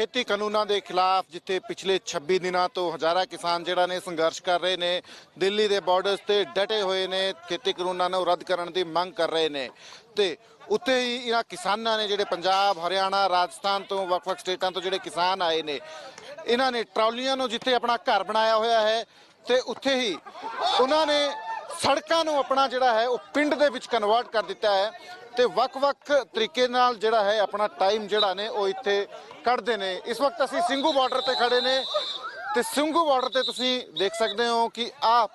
ਖੇਤੀ ਕਾਨੂੰਨਾਂ ਦੇ ਖਿਲਾਫ ਜਿੱਥੇ ਪਿਛਲੇ 26 ਦਿਨਾਂ ਤੋਂ ਹਜ਼ਾਰਾਂ ਕਿਸਾਨ ਜਿਹੜਾ ਨੇ ਸੰਘਰਸ਼ ਕਰ ਰਹੇ ਨੇ, ਦਿੱਲੀ ਦੇ ਬਾਰਡਰਸ ਤੇ ਡਟੇ ਹੋਏ ਨੇ, ਖੇਤੀ ਕਾਨੂੰਨਾਂ ਨੂੰ ਰੱਦ ਕਰਨ ਦੀ ਮੰਗ ਕਰ ਰਹੇ ਨੇ। ਤੇ ਉੱਥੇ ਹੀ ਇਹਨਾਂ ਕਿਸਾਨਾਂ ਨੇ ਜਿਹੜੇ ਪੰਜਾਬ, ਹਰਿਆਣਾ, ਰਾਜਸਥਾਨ ਤੋਂ ਵੱਖ-ਵੱਖ ਸਟੇਟਾਂ ਤੋਂ ਜਿਹੜੇ ਕਿਸਾਨ ਆਏ ਨੇ, ਇਹਨਾਂ ਨੇ ਟਰਾਲੀਆਂ ਨੂੰ ਜਿੱਥੇ ਆਪਣਾ ਘਰ ਬਣਾਇਆ ਹੋਇਆ ਹੈ ਤੇ ਉੱਥੇ ਹੀ ਉਹਨਾਂ ਨੇ ਸੜਕਾਂ ਨੂੰ ਆਪਣਾ ਜਿਹੜਾ ਹੈ ਉਹ ਪਿੰਡ ਦੇ ਵਿੱਚ ਕਨਵਰਟ ਕਰ ਦਿੱਤਾ ਹੈ। ਤੇ ਵੱਖ-ਵੱਖ ਤਰੀਕੇ ਨਾਲ ਜਿਹੜਾ ਹੈ ਆਪਣਾ ਟਾਈਮ ਜਿਹੜਾ ਨੇ ਉਹ ਇੱਥੇ ਕੱਢਦੇ ਨੇ। ਇਸ ਵਕਤ ਅਸੀਂ ਸਿੰਘੂ ਬਾਰਡਰ ਤੇ ਖੜੇ ਨੇ ਤੇ ਸਿੰਘੂ ਬਾਰਡਰ ਤੇ ਤੁਸੀਂ ਦੇਖ ਸਕਦੇ ਹੋ ਕਿ ਆ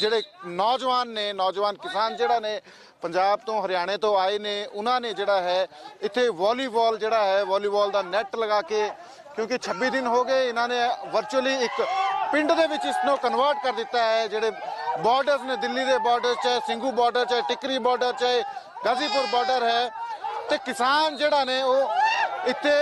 ਜਿਹੜੇ ਨੌਜਵਾਨ ਨੇ, ਨੌਜਵਾਨ ਕਿਸਾਨ ਜਿਹੜਾ ਨੇ, ਪੰਜਾਬ ਤੋਂ ਹਰਿਆਣੇ ਤੋਂ ਆਏ ਨੇ, ਉਹਨਾਂ ਨੇ ਜਿਹੜਾ ਹੈ ਇੱਥੇ ਵਾਲੀਬਾਲ ਜਿਹੜਾ ਹੈ ਵਾਲੀਬਾਲ ਦਾ ਨੈਟ ਲਗਾ ਕੇ, ਕਿਉਂਕਿ 26 ਦਿਨ ਹੋ ਗਏ, ਇਹਨਾਂ ਨੇ ਵਰਚੁਅਲੀ ਇੱਕ ਪਿੰਡ ਦੇ ਵਿੱਚ ਇਸ ਨੂੰ ਕਨਵਰਟ ਕਰ ਦਿੱਤਾ ਹੈ, ਜਿਹੜੇ ਬਾਰਡਰਸ ਨੇ, ਦਿੱਲੀ ਦੇ ਬਾਰਡਰ ਚਾਹੇ ਸਿੰਘੂ ਬਾਰਡਰ ਚਾਹੇ ਟਿਕਰੀ ਬਾਰਡਰ ਚਾਹੇ ਗਾਜ਼ੀਪੁਰ ਬਾਰਡਰ ਹੈ। ਤੇ ਕਿਸਾਨ ਜਿਹੜਾ ਨੇ, ਉਹ ਇੱਥੇ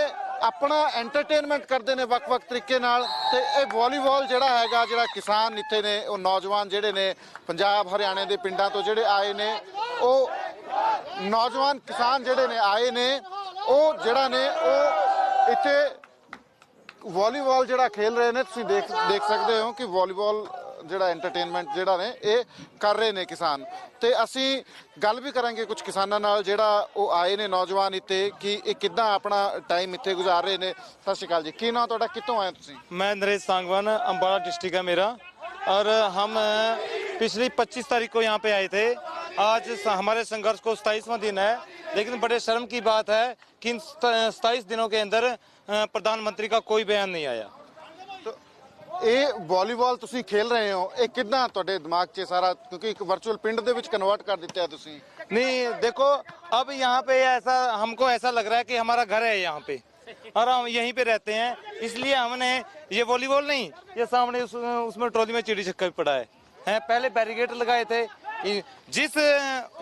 ਆਪਣਾ ਐਂਟਰਟੇਨਮੈਂਟ ਕਰਦੇ ਨੇ ਵੱਖ-ਵੱਖ ਤਰੀਕੇ ਨਾਲ। ਤੇ ਇਹ ਵਾਲੀਬਾਲ ਜਿਹੜਾ ਹੈਗਾ, ਜਿਹੜਾ ਕਿਸਾਨ ਇੱਥੇ ਨੇ, ਉਹ ਨੌਜਵਾਨ ਜਿਹੜੇ ਨੇ, ਪੰਜਾਬ, ਹਰਿਆਣੇ ਦੇ ਪਿੰਡਾਂ ਤੋਂ ਜਿਹੜੇ ਆਏ ਨੇ, ਉਹ ਨੌਜਵਾਨ ਕਿਸਾਨ ਜਿਹੜੇ ਨੇ, ਆਏ ਨੇ, ਉਹ ਜਿਹੜਾ ਨੇ, ਉਹ ਇੱਥੇ ਵਾਲੀਬਾਲ ਜਿਹੜਾ ਖੇਲ ਰਹੇ ਨੇ ਤੁਸੀਂ ਦੇਖ ਦੇਖ ਸਕਦੇ ਹੋ ਕਿ ਵਾਲੀਬਾਲ ਜਿਹੜਾ ਐਂਟਰਟੇਨਮੈਂਟ ਜਿਹੜਾ ਨੇ ਇਹ ਕਰ ਰਹੇ ਨੇ ਕਿਸਾਨ ਤੇ ਅਸੀਂ ਗੱਲ ਵੀ ਕਰਾਂਗੇ ਕੁਝ ਕਿਸਾਨਾਂ ਨਾਲ ਜਿਹੜਾ ਉਹ ਆਏ ਨੇ ਨੌਜਵਾਨ ਇੱਥੇ ਕਿ ਇਹ ਕਿੱਦਾਂ ਆਪਣਾ ਟਾਈਮ ਇੱਥੇ ਗੁਜ਼ਾਰ ਰਹੇ ਨੇ ਸਤਿ ਸ਼੍ਰੀ ਅਕਾਲ ਜੀ ਕੀ ਨਾਂ ਤੁਹਾਡਾ ਕਿੱਥੋਂ ਆਏ ਤੁਸੀਂ मैं नरेश सांगवान अम्बाड़ा डिस्ट्रिक्ट है मेरा और हम अ, पिछली 25 तारीख को यहाँ पे आए थे आज स- हमारे संघर्ष को सताईसवां दिन है लेकिन बड़े शर्म की बात है कि इन सताईस दिनों के अंदर अ, प्रधानमंत्री का कोई बयान नहीं आया ਇਹ ਵਾਲੀਬਾਲ ਤੁਸੀਂ ਖੇਲ ਰਹੇ ਹੋ ਇਹ ਕਿੱਦਾਂ ਤੁਹਾਡੇ ਦਿਮਾਗ 'ਚ ਸਾਰਾ ਕਿਉਂਕਿ ਇੱਕ ਵਰਚੁਅਲ ਪਿੰਡ ਦੇ ਵਿੱਚ ਕਨਵਰਟ ਕਰ ਦਿੱਤਾ ਤੁਸੀਂ नहीं देखो अब यहाँ पे ऐसा हमको ऐसा लग रहा है कि हमारा घर है यहाँ पे और हम यहीं पे रहते हैं इसलिए हमने ये वॉलीबॉल नहीं ये सामने उस, उसमें ट्रॉली में चिड़ी छक्का भी पड़ा है हैं पहले बैरिकेड लगाए थे इ- जिस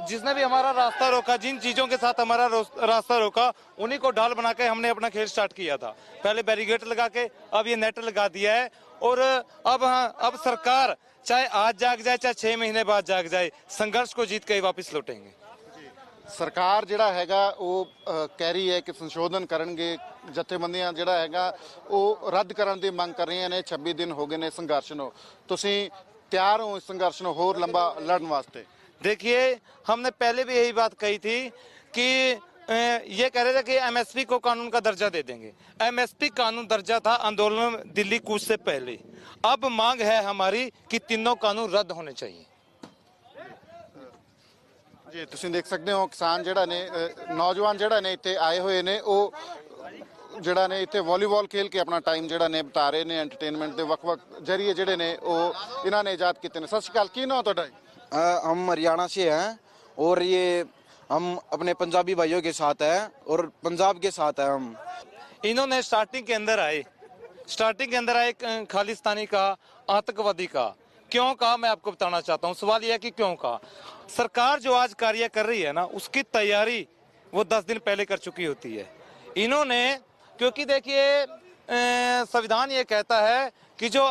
जिसने भी हमारा रास्ता रोका जिन चीजों के साथ हमारा रोस- रास्ता रोका उन्हीं को ढाल बना के हमने अपना खेल स्टार्ट किया था पहले बैरिकेड लगा के अब ये नेट लगा दिया है और अब हाँ अब सरकार चाहे आज जाग जाए चाहे छह महीने बाद जाग जाए संघर्ष को जीत के ही वापस लौटेंगे ਸਰਕਾਰ ਜਿਹੜਾ ਹੈਗਾ ਉਹ ਅ, ਕਹਿ ਰਹੀ ਹੈ ਕਿ ਸੰਸ਼ੋਧਨ ਕਰਨਗੇ ਜਥੇਬੰਦੀਆਂ ਜਿਹੜਾ ਹੈਗਾ ਉਹ ਰੱਦ ਕਰਨ ਦੀ ਮੰਗ ਕਰ ਰਹੀਆਂ ਨੇ 26 ਦਿਨ ਹੋ ਗਏ ਨੇ ਸੰਘਰਸ਼ ਨੂੰ ਤੁਸੀਂ ਤਿਆਰ ਹੋ ਇਸ ਸੰਘਰਸ਼ ਨੂੰ ਹੋਰ ਲੰਬਾ ਲੜਨ ਵਾਸਤੇ देखिए हमने पहले भी यही बात कही थी कि अ, ये कह रहे थे कि एमएसपी को कानून का दर्जा दे देंगे एमएसपी कानून दर्जा था आंदोलन में दिल्ली कूच से पहले अब मांग है हमारी कि तीनों कानून रद्द होने चाहिए ਜੀ ਤੁਸੀਂ ਦੇਖ ਸਕਦੇ ਹੋ ਕਿਸਾਨ ਜਿਹੜਾ ਨੇ ਅ, ਨੌਜਵਾਨ ਜਿਹੜਾ ਨੇ ਇੱਥੇ ਆਏ ਹੋਏ ਨੇ ਉਹ ਜਿਹੜਾ ਨੇ ਇੱਥੇ ਵਾਲੀਬਾਲ ਖੇਲ ਕੇ ਆਪਣਾ ਟਾਈਮ ਜਿਹੜਾ ਨੇ ਬਿਤਾ ਰਹੇ ਨੇ ਐਂਟਰਟੇਨਮੈਂਟ ਦੇ ਵੱਖ-ਵੱਖ ਜਰੀਏ ਜਿਹੜੇ ਨੇ ਉਹ ਇਹਨਾਂ ਨੇ ਇਜਾਦ ਕੀਤੇ ਨੇ ਸਤਿ ਸ਼੍ਰੀ ਅਕਾਲ ਕੀ ਨਾਮ ਤੁਹਾਡਾ ਜੀ अ, हम हरियाणा से हैं और ये हम अपने पंजाबी भाइयों के साथ हैं और पंजाब के साथ हैं हम इन्होंने स्टार्टिंग के अंदर आए स्टार्टिंग के अंदर आए अ, खालिस्तानी का आतंकवादी का क्यों कहा मैं आपको बताना चाहता हूँ सवाल यह है कि क्यों कहा सरकार जो आज कार्य कर रही है ना उसकी तैयारी वो दस दिन पहले कर चुकी होती है इन्होंने क्योंकि देखिए संविधान ये कहता है कि जो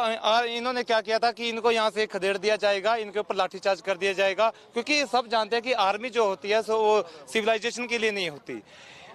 इन्होंने क्या किया था कि इनको यहाँ से खदेड़ दिया जाएगा, इनके ऊपर लाठीचार्ज कर दिया जाएगा, क्योंकि सब जानते हैं कि आर्मी जो होती है, सो वो सिविलाइजेशन के लिए नहीं होती।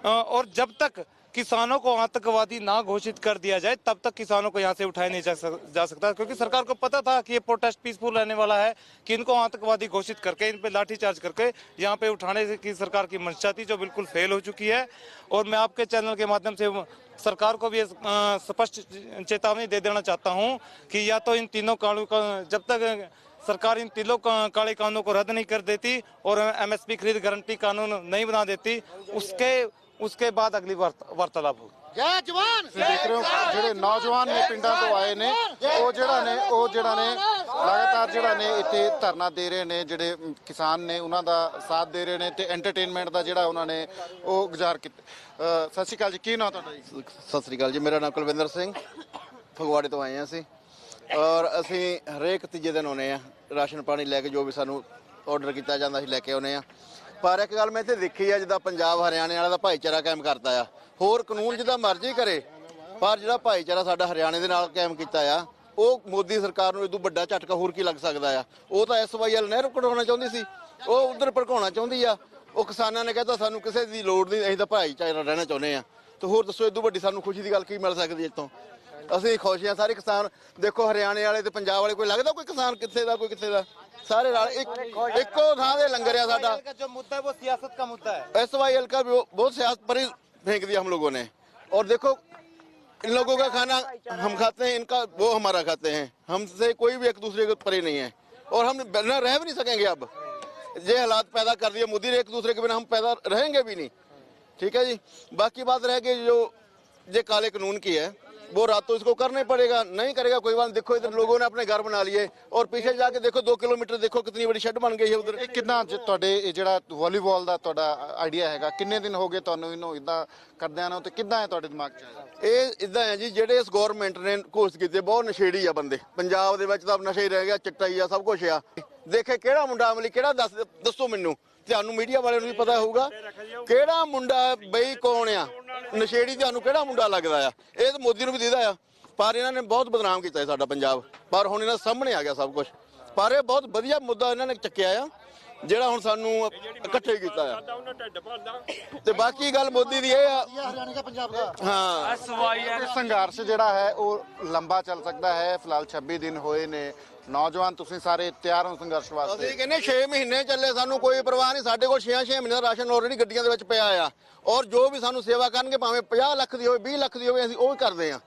और जब तक किसानों को आतंकवादी ना घोषित कर दिया जाए तब तक किसानों को यहाँ से उठाया नहीं जा, सक, जा सकता। क्योंकि सरकार को पता था कि ये प्रोटेस्ट पीसफुल रहने वाला है कि इनको आतंकवादी घोषित करके इन पे लाठीचार्ज करके यहाँ पे उठाने की सरकार की मंशा थी जो बिल्कुल फेल हो चुकी है। और मैं आपके चैनल के माध्यम से सरकार को भी स्पष्ट चेतावनी दे देना चाहता हूँ कि या तो इन तीनों कानून का जब तक सरकार इन तीनों काले कानूनों को रद्द नहीं कर देती और एमएसपी खरीद गारंटी कानून नहीं बना देती उसके उसके बाद अगली वार्ता- वार्तालाप होगी ਤੁਸੀਂ ਦੇਖ ਰਹੇ ਹੋ ਜਿਹੜੇ ਨੌਜਵਾਨ ਨੇ ਪਿੰਡਾਂ ਤੋਂ ਆਏ ਨੇ ਉਹ ਜਿਹੜਾ ਨੇ ਉਹ ਜਿਹੜਾ ਨੇ ਲਗਾਤਾਰ ਜਿਹੜਾ ਨੇ ਇੱਥੇ ਧਰਨਾ ਦੇ ਰਹੇ ਨੇ ਜਿਹੜੇ ਅਮ, ਕਿਸਾਨ ਨੇ ਉਹਨਾਂ ਦਾ ਸਾਥ ਦੇ ਰਹੇ ਨੇ ਤੇ ਐਂਟਰਟੇਨਮੈਂਟ ਦਾ ਜਿਹੜਾ ਉਹਨਾਂ ਨੇ ਉਹ ਗੁਜ਼ਾਰ ਕੀਤਾ ਅ, ਸਤਿ ਸ਼੍ਰੀ ਅਕਾਲ ਜੀ ਕੀ ਨਾਮ ਤੁਹਾਡਾ ਜੀ ਸਤਿ ਸ੍ਰੀ ਅਕਾਲ ਜੀ ਮੇਰਾ ਨਾਮ ਕੁਲਵਿੰਦਰ ਸਿੰਘ ਫਗਵਾੜੇ ਤੋਂ ਆਏ ਹਾਂ ਅਸੀਂ ਔਰ ਅਸੀਂ ਹਰੇਕ ਤੀਜੇ ਦਿਨ ਆਉਨੇ ਆ ਰਾਸ਼ਨ ਪਾਣੀ ਲੈ ਕੇ ਜੋ ਵੀ ਸਾਨੂੰ ਆਰਡਰ ਕੀਤਾ ਜਾਂਦਾ ਸੀ ਲੈ ਕੇ ਆਉਨੇ ਆ ਪਰ ਇੱਕ ਗੱਲ ਮੈਂ ਇੱਥੇ ਦੇਖੀ ਆ, ਜਿੱਦਾਂ ਪੰਜਾਬ ਹਰਿਆਣੇ ਵਾਲਾ ਦਾ ਭਾਈਚਾਰਾ ਕਾਇਮ ਕਰਦਾ ਆ। ਹੋਰ ਕਾਨੂੰਨ ਜਿੱਦਾਂ ਮਰਜ਼ੀ ਕਰੇ, ਪਰ ਜਿਹੜਾ ਭਾਈਚਾਰਾ ਸਾਡਾ ਹਰਿਆਣੇ ਦੇ ਨਾਲ ਕਾਇਮ ਕੀਤਾ ਆ, ਉਹ ਮੋਦੀ ਸਰਕਾਰ ਨੂੰ ਇਦੋਂ ਵੱਡਾ ਝਟਕਾ ਹੋਰ ਕੀ ਲੱਗ ਸਕਦਾ ਆ? ਉਹ ਤਾਂ ਐਸਵਾਈਐਲ ਨਹਿਰ ਕਢਾਉਣਾ ਚਾਹੁੰਦੀ ਸੀ, ਉਹ ਉਧਰ ਭੜਕਾਉਣਾ ਚਾਹੁੰਦੀ ਆ। ਉਹ ਕਿਸਾਨਾਂ ਨੇ ਕਹਿੰਦਾ ਸਾਨੂੰ ਕਿਸੇ ਦੀ ਲੋੜ ਨਹੀਂ, ਅਸੀਂ ਤਾਂ ਭਾਈਚਾਰਾ ਰਹਿਣਾ ਚਾਹੁੰਦੇ ਆ। ਤੇ ਹੋਰ ਦੱਸੋ, ਇਦੋਂ ਵੱਡੀ ਸਾਨੂੰ ਖੁਸ਼ੀ ਦੀ ਗੱਲ ਕੀ ਮਿਲ ਸਕਦੀ ਹੈ ਇੱਥੋਂ? ਅਸੀਂ ਖੁਸ਼ ਹਾਂ ਸਾਰੇ ਕਿਸਾਨ, ਦੇਖੋ ਹਰਿਆਣੇ ਵਾਲੇ ਤੇ ਪੰਜਾਬ ਵਾਲੇ, ਕੋਈ ਲੱਗਦਾ ਕੋਈ ਕਿਸਾਨ ਕਿੱਥੇ ਦਾ, ਕੋਈ ਕਿੱਥੇ ਦਾ? ਸਾਰੇ ਰਲ ਇੱਕ ਇੱਕੋ ਥਾਂ ਦੇ ਲੰਗਰ ਆ ਸਾਡਾ का जो मुद्दा है वो सियासत का मुद्दा है एस वाई एल का भी बहुत सियासत पर ही फेंक दिया हम लोगों ने और देखो इन लोगों का खाना हम खाते हैं इनका वो हमारा खाते हैं हमसे कोई भी एक दूसरे के परे नहीं है और हम बिना रह भी नहीं सकेंगे अब ये हालात पैदा कर दिए मोदी ने एक दूसरे के बिना हम पैदा रहेंगे भी नहीं ठीक है जी बाकी बात रह गई जो ये काले कानून की है वो रात तो इसको करना ही पड़ेगा नहीं करेगा कोई बात नहीं। देखो इधर लोगों ने अपने घर बना लिए और पीछे जाके देखो दो किलोमीटर देखो कितनी बड़ी शेड बन गई है उधर ਇਹ ਕਿੰਨਾ ਜ- ਤੁਹਾਡੇ ਇਹ ਜਿਹੜਾ ਵਾਲੀਬਾਲ ਦਾ ਤੁਹਾਡਾ ਆਈਡੀਆ ਹੈਗਾ ਕਿੰਨੇ ਦਿਨ ਹੋ ਗਏ ਤੁਹਾਨੂੰ ਇਹਨੂੰ ਇਦਾਂ ਕਰਦਿਆਂ ਨੂੰ ਤੇ ਕਿੱਦਾਂ ਹੈ ਤੁਹਾਡੇ ਦਿਮਾਗ 'ਚ ਆਇਆ ਇਹ ਇਦਾਂ ਹੈ ਜੀ ਜਿਹੜੇ ਇਸ ਗਵਰਨਮੈਂਟ ਨੇ ਕੋਰਸ ਕੀਤੇ ਬਹੁਤ ਨਸ਼ੇੜੀ ਆ ਬੰਦੇ ਪੰਜਾਬ ਦੇ ਵਿੱਚ ਤਾਂ ਨਸ਼ਾ ਹੀ ਰਹਿ ਗਿਆ ਚਿੱਟਾ ਹੀ ਆ ਸਭ ਕੁਝ ਆ ਦੇਖੇ ਕਿਹੜਾ ਮੁੰਡਾ ਅਮਲੀ ਕਿਹੜਾ ਦੱਸ ਦੱਸੋ ਮੈਨੂੰ ਤੁਹਾਨੂੰ ਮੀਡੀਆ ਵਾਲਿਆਂ ਨੂੰ ਵੀ ਪਤਾ ਹੋਊਗਾ ਕਿਹੜਾ ਮੁੰਡਾ ਬਈ ਕੌਣ ਆ? ਨਸ਼ੇੜੀ ਤੁਹਾਨੂੰ ਕਿਹੜਾ ਮੁੰਡਾ ਲੱਗਦਾ ਆ? ਇਹ ਤਾਂ ਮੋਦੀ ਨੂੰ ਵੀ ਦੀਦਾ ਆ। ਪਰ ਇਹਨਾਂ ਨੇ ਬਹੁਤ ਬਦਨਾਮ ਕੀਤਾ ਸਾਡਾ ਪੰਜਾਬ। ਪਰ ਹੁਣ ਇਹਨਾਂ ਸਾਹਮਣੇ ਆ ਗਿਆ ਸਭ ਕੁਝ ਪਰ ਇਹ ਬਹੁਤ ਵਧੀਆ ਮੁੱਦਾ ਇਹਨਾਂ ਨੇ ਚੱਕਿਆ ਆ, ਜਿਹੜਾ ਹੁਣ ਸਾਨੂੰ ਇਕੱਠੇ ਕੀਤਾ ਆ। ਤੇ ਬਾਕੀ ਗੱਲ ਮੋਦੀ ਦੀ ਇਹ ਆ ਹਰਿਆਣਾ ਦਾ ਪੰਜਾਬ ਦਾ ਹਾਂ ਸੰਘਰਸ਼ ਜਿਹੜਾ ਹੈ, ਉਹ ਲੰਬਾ ਚੱਲ ਸਕਦਾ ਹੈ। ਫਿਲਹਾਲ 26 ਦਿਨ ਹੋਏ ਨੇ। ਨੌਜਵਾਨ ਤੁਸੀਂ ਸਾਰੇ ਤਿਆਰ ਹੋ ਸੰਘਰਸ਼ ਵਾਸਤੇ? ਅਸੀਂ ਕਹਿੰਦੇ 6 ਮਹੀਨੇ ਚੱਲੇ ਸਾਨੂੰ ਕੋਈ ਪਰਵਾਹ ਨਹੀਂ। ਸਾਡੇ ਕੋਲ 6-6 ਮਹੀਨੇ ਦਾ ਰਾਸ਼ਨ ਆਲਰੇਡੀ ਗੱਡੀਆਂ ਦੇ ਵਿੱਚ ਪਿਆ ਆ। ਔਰ ਜੋ ਵੀ ਸਾਨੂੰ ਸੇਵਾ ਕਰਨਗੇ ਭਾਵੇਂ 50 ਲੱਖ ਦੀ ਹੋਵੇ 20 ਲੱਖ ਦੀ ਹੋਵੇ ਅਸੀਂ ਉਹ ਵੀ ਕਰਦੇ ਆ।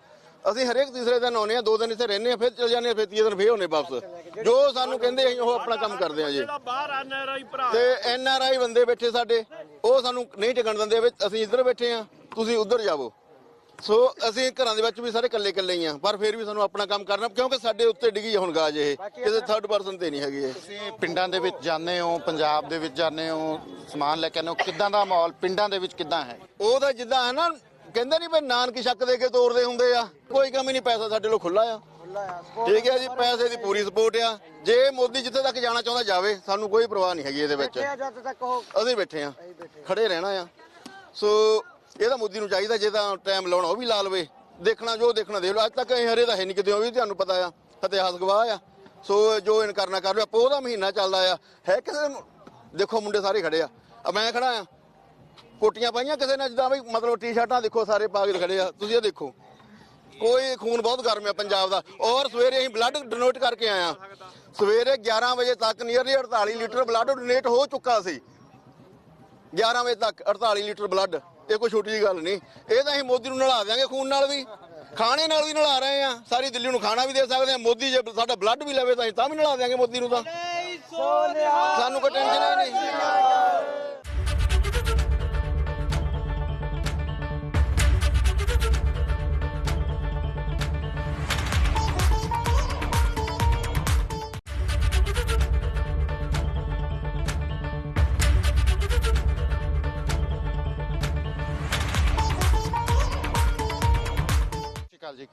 ਅਸੀਂ ਹਰੇਕ ਤੀਸਰੇ ਦਿਨ ਆਉਨੇ ਆ ਦੋ ਦਿਨ ਇੱਥੇ ਰਹਿੰਦੇ ਆ ਫਿਰ ਚਲ ਜਾਂਦੇ ਆ ਫਿਰ ਤੀਏ ਦਿਨ ਫੇਰ ਆਉਨੇ ਵਾਪਸ। ਜੋ ਸਾਨੂੰ ਕਹਿੰਦੇ ਅਸੀਂ ਉਹ ਆਪਣਾ ਕੰਮ ਕਰਦੇ ਆ ਜੀ। ਬਾਹਰ ਆ ਨਰਾਈ ਭਰਾ ਤੇ ਐਨ ਆਰ ਆਈ ਬੰਦੇ ਬੈਠੇ ਸਾਡੇ ਉਹ ਸਾਨੂੰ ਨਹੀਂ ਟਿਕਣ ਦਿੰਦੇ ਅਸੀਂ ਇੱਧਰ ਬੈਠੇ ਆ ਤੁਸੀਂ ਉੱਧਰ ਜਾਵੋ। ਸੋ ਅਸੀਂ ਘਰਾਂ ਦੇ ਵਿੱਚ ਵੀ ਸਾਰੇ ਇਕੱਲੇ ਇਕੱਲੇ ਹੀ ਆ ਪਰ ਫਿਰ ਵੀ ਸਾਨੂੰ ਆਪਣਾ ਕੰਮ ਕਰਨਾ ਕਿਉਂਕਿ ਸਾਡੇ ਉੱਤੇ ਡਿੱਗੀ ਹੁਣ ਗਾਜ ਇਹ ਕਿਸੇ ਥਰਡ ਪਰਸਨ ਤੇ ਨਹੀਂ ਹੈਗੀ ਇਹ। ਤੁਸੀਂ ਪਿੰਡਾਂ ਦੇ ਵਿੱਚ ਜਾਂਦੇ ਹੋ ਪੰਜਾਬ ਦੇ ਵਿੱਚ ਜਾਂਦੇ ਹੋ ਸਮਾਨ ਲੈ ਕੇ ਆਉਂਦੇ ਹੋ ਕਿੱਦਾਂ ਦਾ ਮਾਹੌਲ ਪਿੰਡਾਂ ਦੇ ਵਿੱਚ ਕਿੱਦਾਂ ਹੈ? ਉਹ ਤਾਂ ਜਿੱਦਾਂ ਹੈ ਨਾ ਕਹਿੰਦੇ ਨਹੀਂ ਬਈ ਨਾਨਕੀ ਸ਼ੱਕ ਦੇ ਕੇ ਤੋਰਦੇ ਹੁੰਦੇ ਆ ਕੋਈ ਕਮੀ ਨਹੀਂ ਪੈਸਾ ਸਾਡੇ ਕੋਲ ਖੁੱਲਾ ਆ। ਠੀਕ ਹੈ ਜੀ ਪੈਸੇ ਦੀ ਪੂਰੀ ਸਪੋਰਟ ਆ। ਜੇ ਮੋਦੀ ਜਿੱਥੇ ਤੱਕ ਜਾਣਾ ਚਾਹੁੰਦਾ ਜਾਵੇ ਸਾਨੂੰ ਕੋਈ ਪਰਵਾਹ ਨਹੀਂ ਹੈਗੀ ਇਹਦੇ ਵਿੱਚ। ਅਸੀਂ ਬੈਠੇ ਆ। ਖੜੇ ਰਹਿਣਾ ਆ। ਸੋ ਇਹ ਤਾਂ ਮੋਦੀ ਨੂੰ ਚਾਹੀਦਾ ਜੇ ਤਾਂ ਟਾਈਮ ਲਾਉਣਾ, ਉਹ ਵੀ ਲਾ ਲਵੇ। ਦੇਖਣਾ ਜੋ ਦੇਖਣਾ, ਦੇਖ ਲਓ। ਅੱਜ ਤੱਕ ਅਸੀਂ ਹਰੇ ਦਾ ਹੈ ਨਹੀਂ ਕਿਤੇ, ਉਹ ਵੀ ਤੁਹਾਨੂੰ ਪਤਾ ਆ ਇਤਿਹਾਸ ਗਵਾਹ ਆ। ਸੋ ਜੋ ਇਨ ਕਰਨਾ ਕਰ ਲਿਆ ਪੋਹ ਦਾ ਮਹੀਨਾ ਚੱਲਦਾ ਆ। ਹੈ ਕਿਸੇ ਨੂੰ? ਦੇਖੋ, ਮੁੰਡੇ ਸਾਰੇ ਖੜੇ ਆ। ਮੈਂ ਖੜਾ ਆ। ਕੋਟੀਆਂ ਪਾਈਆਂ ਕਿਸੇ ਨੇ ਜਿੱਦਾਂ ਵੀ, ਮਤਲਬ ਟੀ-ਸ਼ਰਟਾਂ ਦੇਖੋ, ਸਾਰੇ ਪਾ ਕੇ ਖੜੇ ਆ। ਤੁਸੀਂ ਇਹ ਦੇਖੋ। ਕੋਈ ਖੂਨ ਬਹੁਤ ਗਰਮ ਹੈ ਪੰਜਾਬ ਦਾ। ਔਰ ਸਵੇਰੇ ਅਸੀਂ ਬਲੱਡ ਡੋਨੇਟ ਕਰਕੇ ਆਏ ਆ। ਸਵੇਰੇ 11 ਵਜੇ ਤੱਕ ਨੀਅਰਲੀ 48 ਲੀਟਰ ਬਲੱਡ ਡੋਨੇਟ ਹੋ ਚੁੱਕਾ ਸੀ। 11 ਵਜੇ ਤੱਕ 48 ਲੀਟਰ ਬਲੱਡ ਇਹ ਕੋਈ ਛੋਟੀ ਜੀ ਗੱਲ ਨਹੀਂ। ਇਹ ਤਾਂ ਅਸੀਂ ਮੋਦੀ ਨੂੰ ਨਲਾ ਦਿਆਂਗੇ ਖੂਨ ਨਾਲ ਵੀ। ਖਾਣੇ ਨਾਲ ਵੀ ਨਲਾ ਰਹੇ ਆ ਸਾਰੀ ਦਿੱਲੀ ਨੂੰ ਖਾਣਾ ਵੀ ਦੇ ਸਕਦੇ ਆ ਮੋਦੀ ਜੇ ਸਾਡਾ ਬਲੱਡ ਵੀ ਲਵੇ ਤਾਂ ਅਸੀਂ ਤਾਂ ਵੀ ਨਲਾ ਦਿਆਂਗੇ ਮੋਦੀ ਨੂੰ ਤਾਂ। ਸਾਨੂੰ ਕੋਈ ਟੈਨਸ਼ਨ ਨਹੀਂ।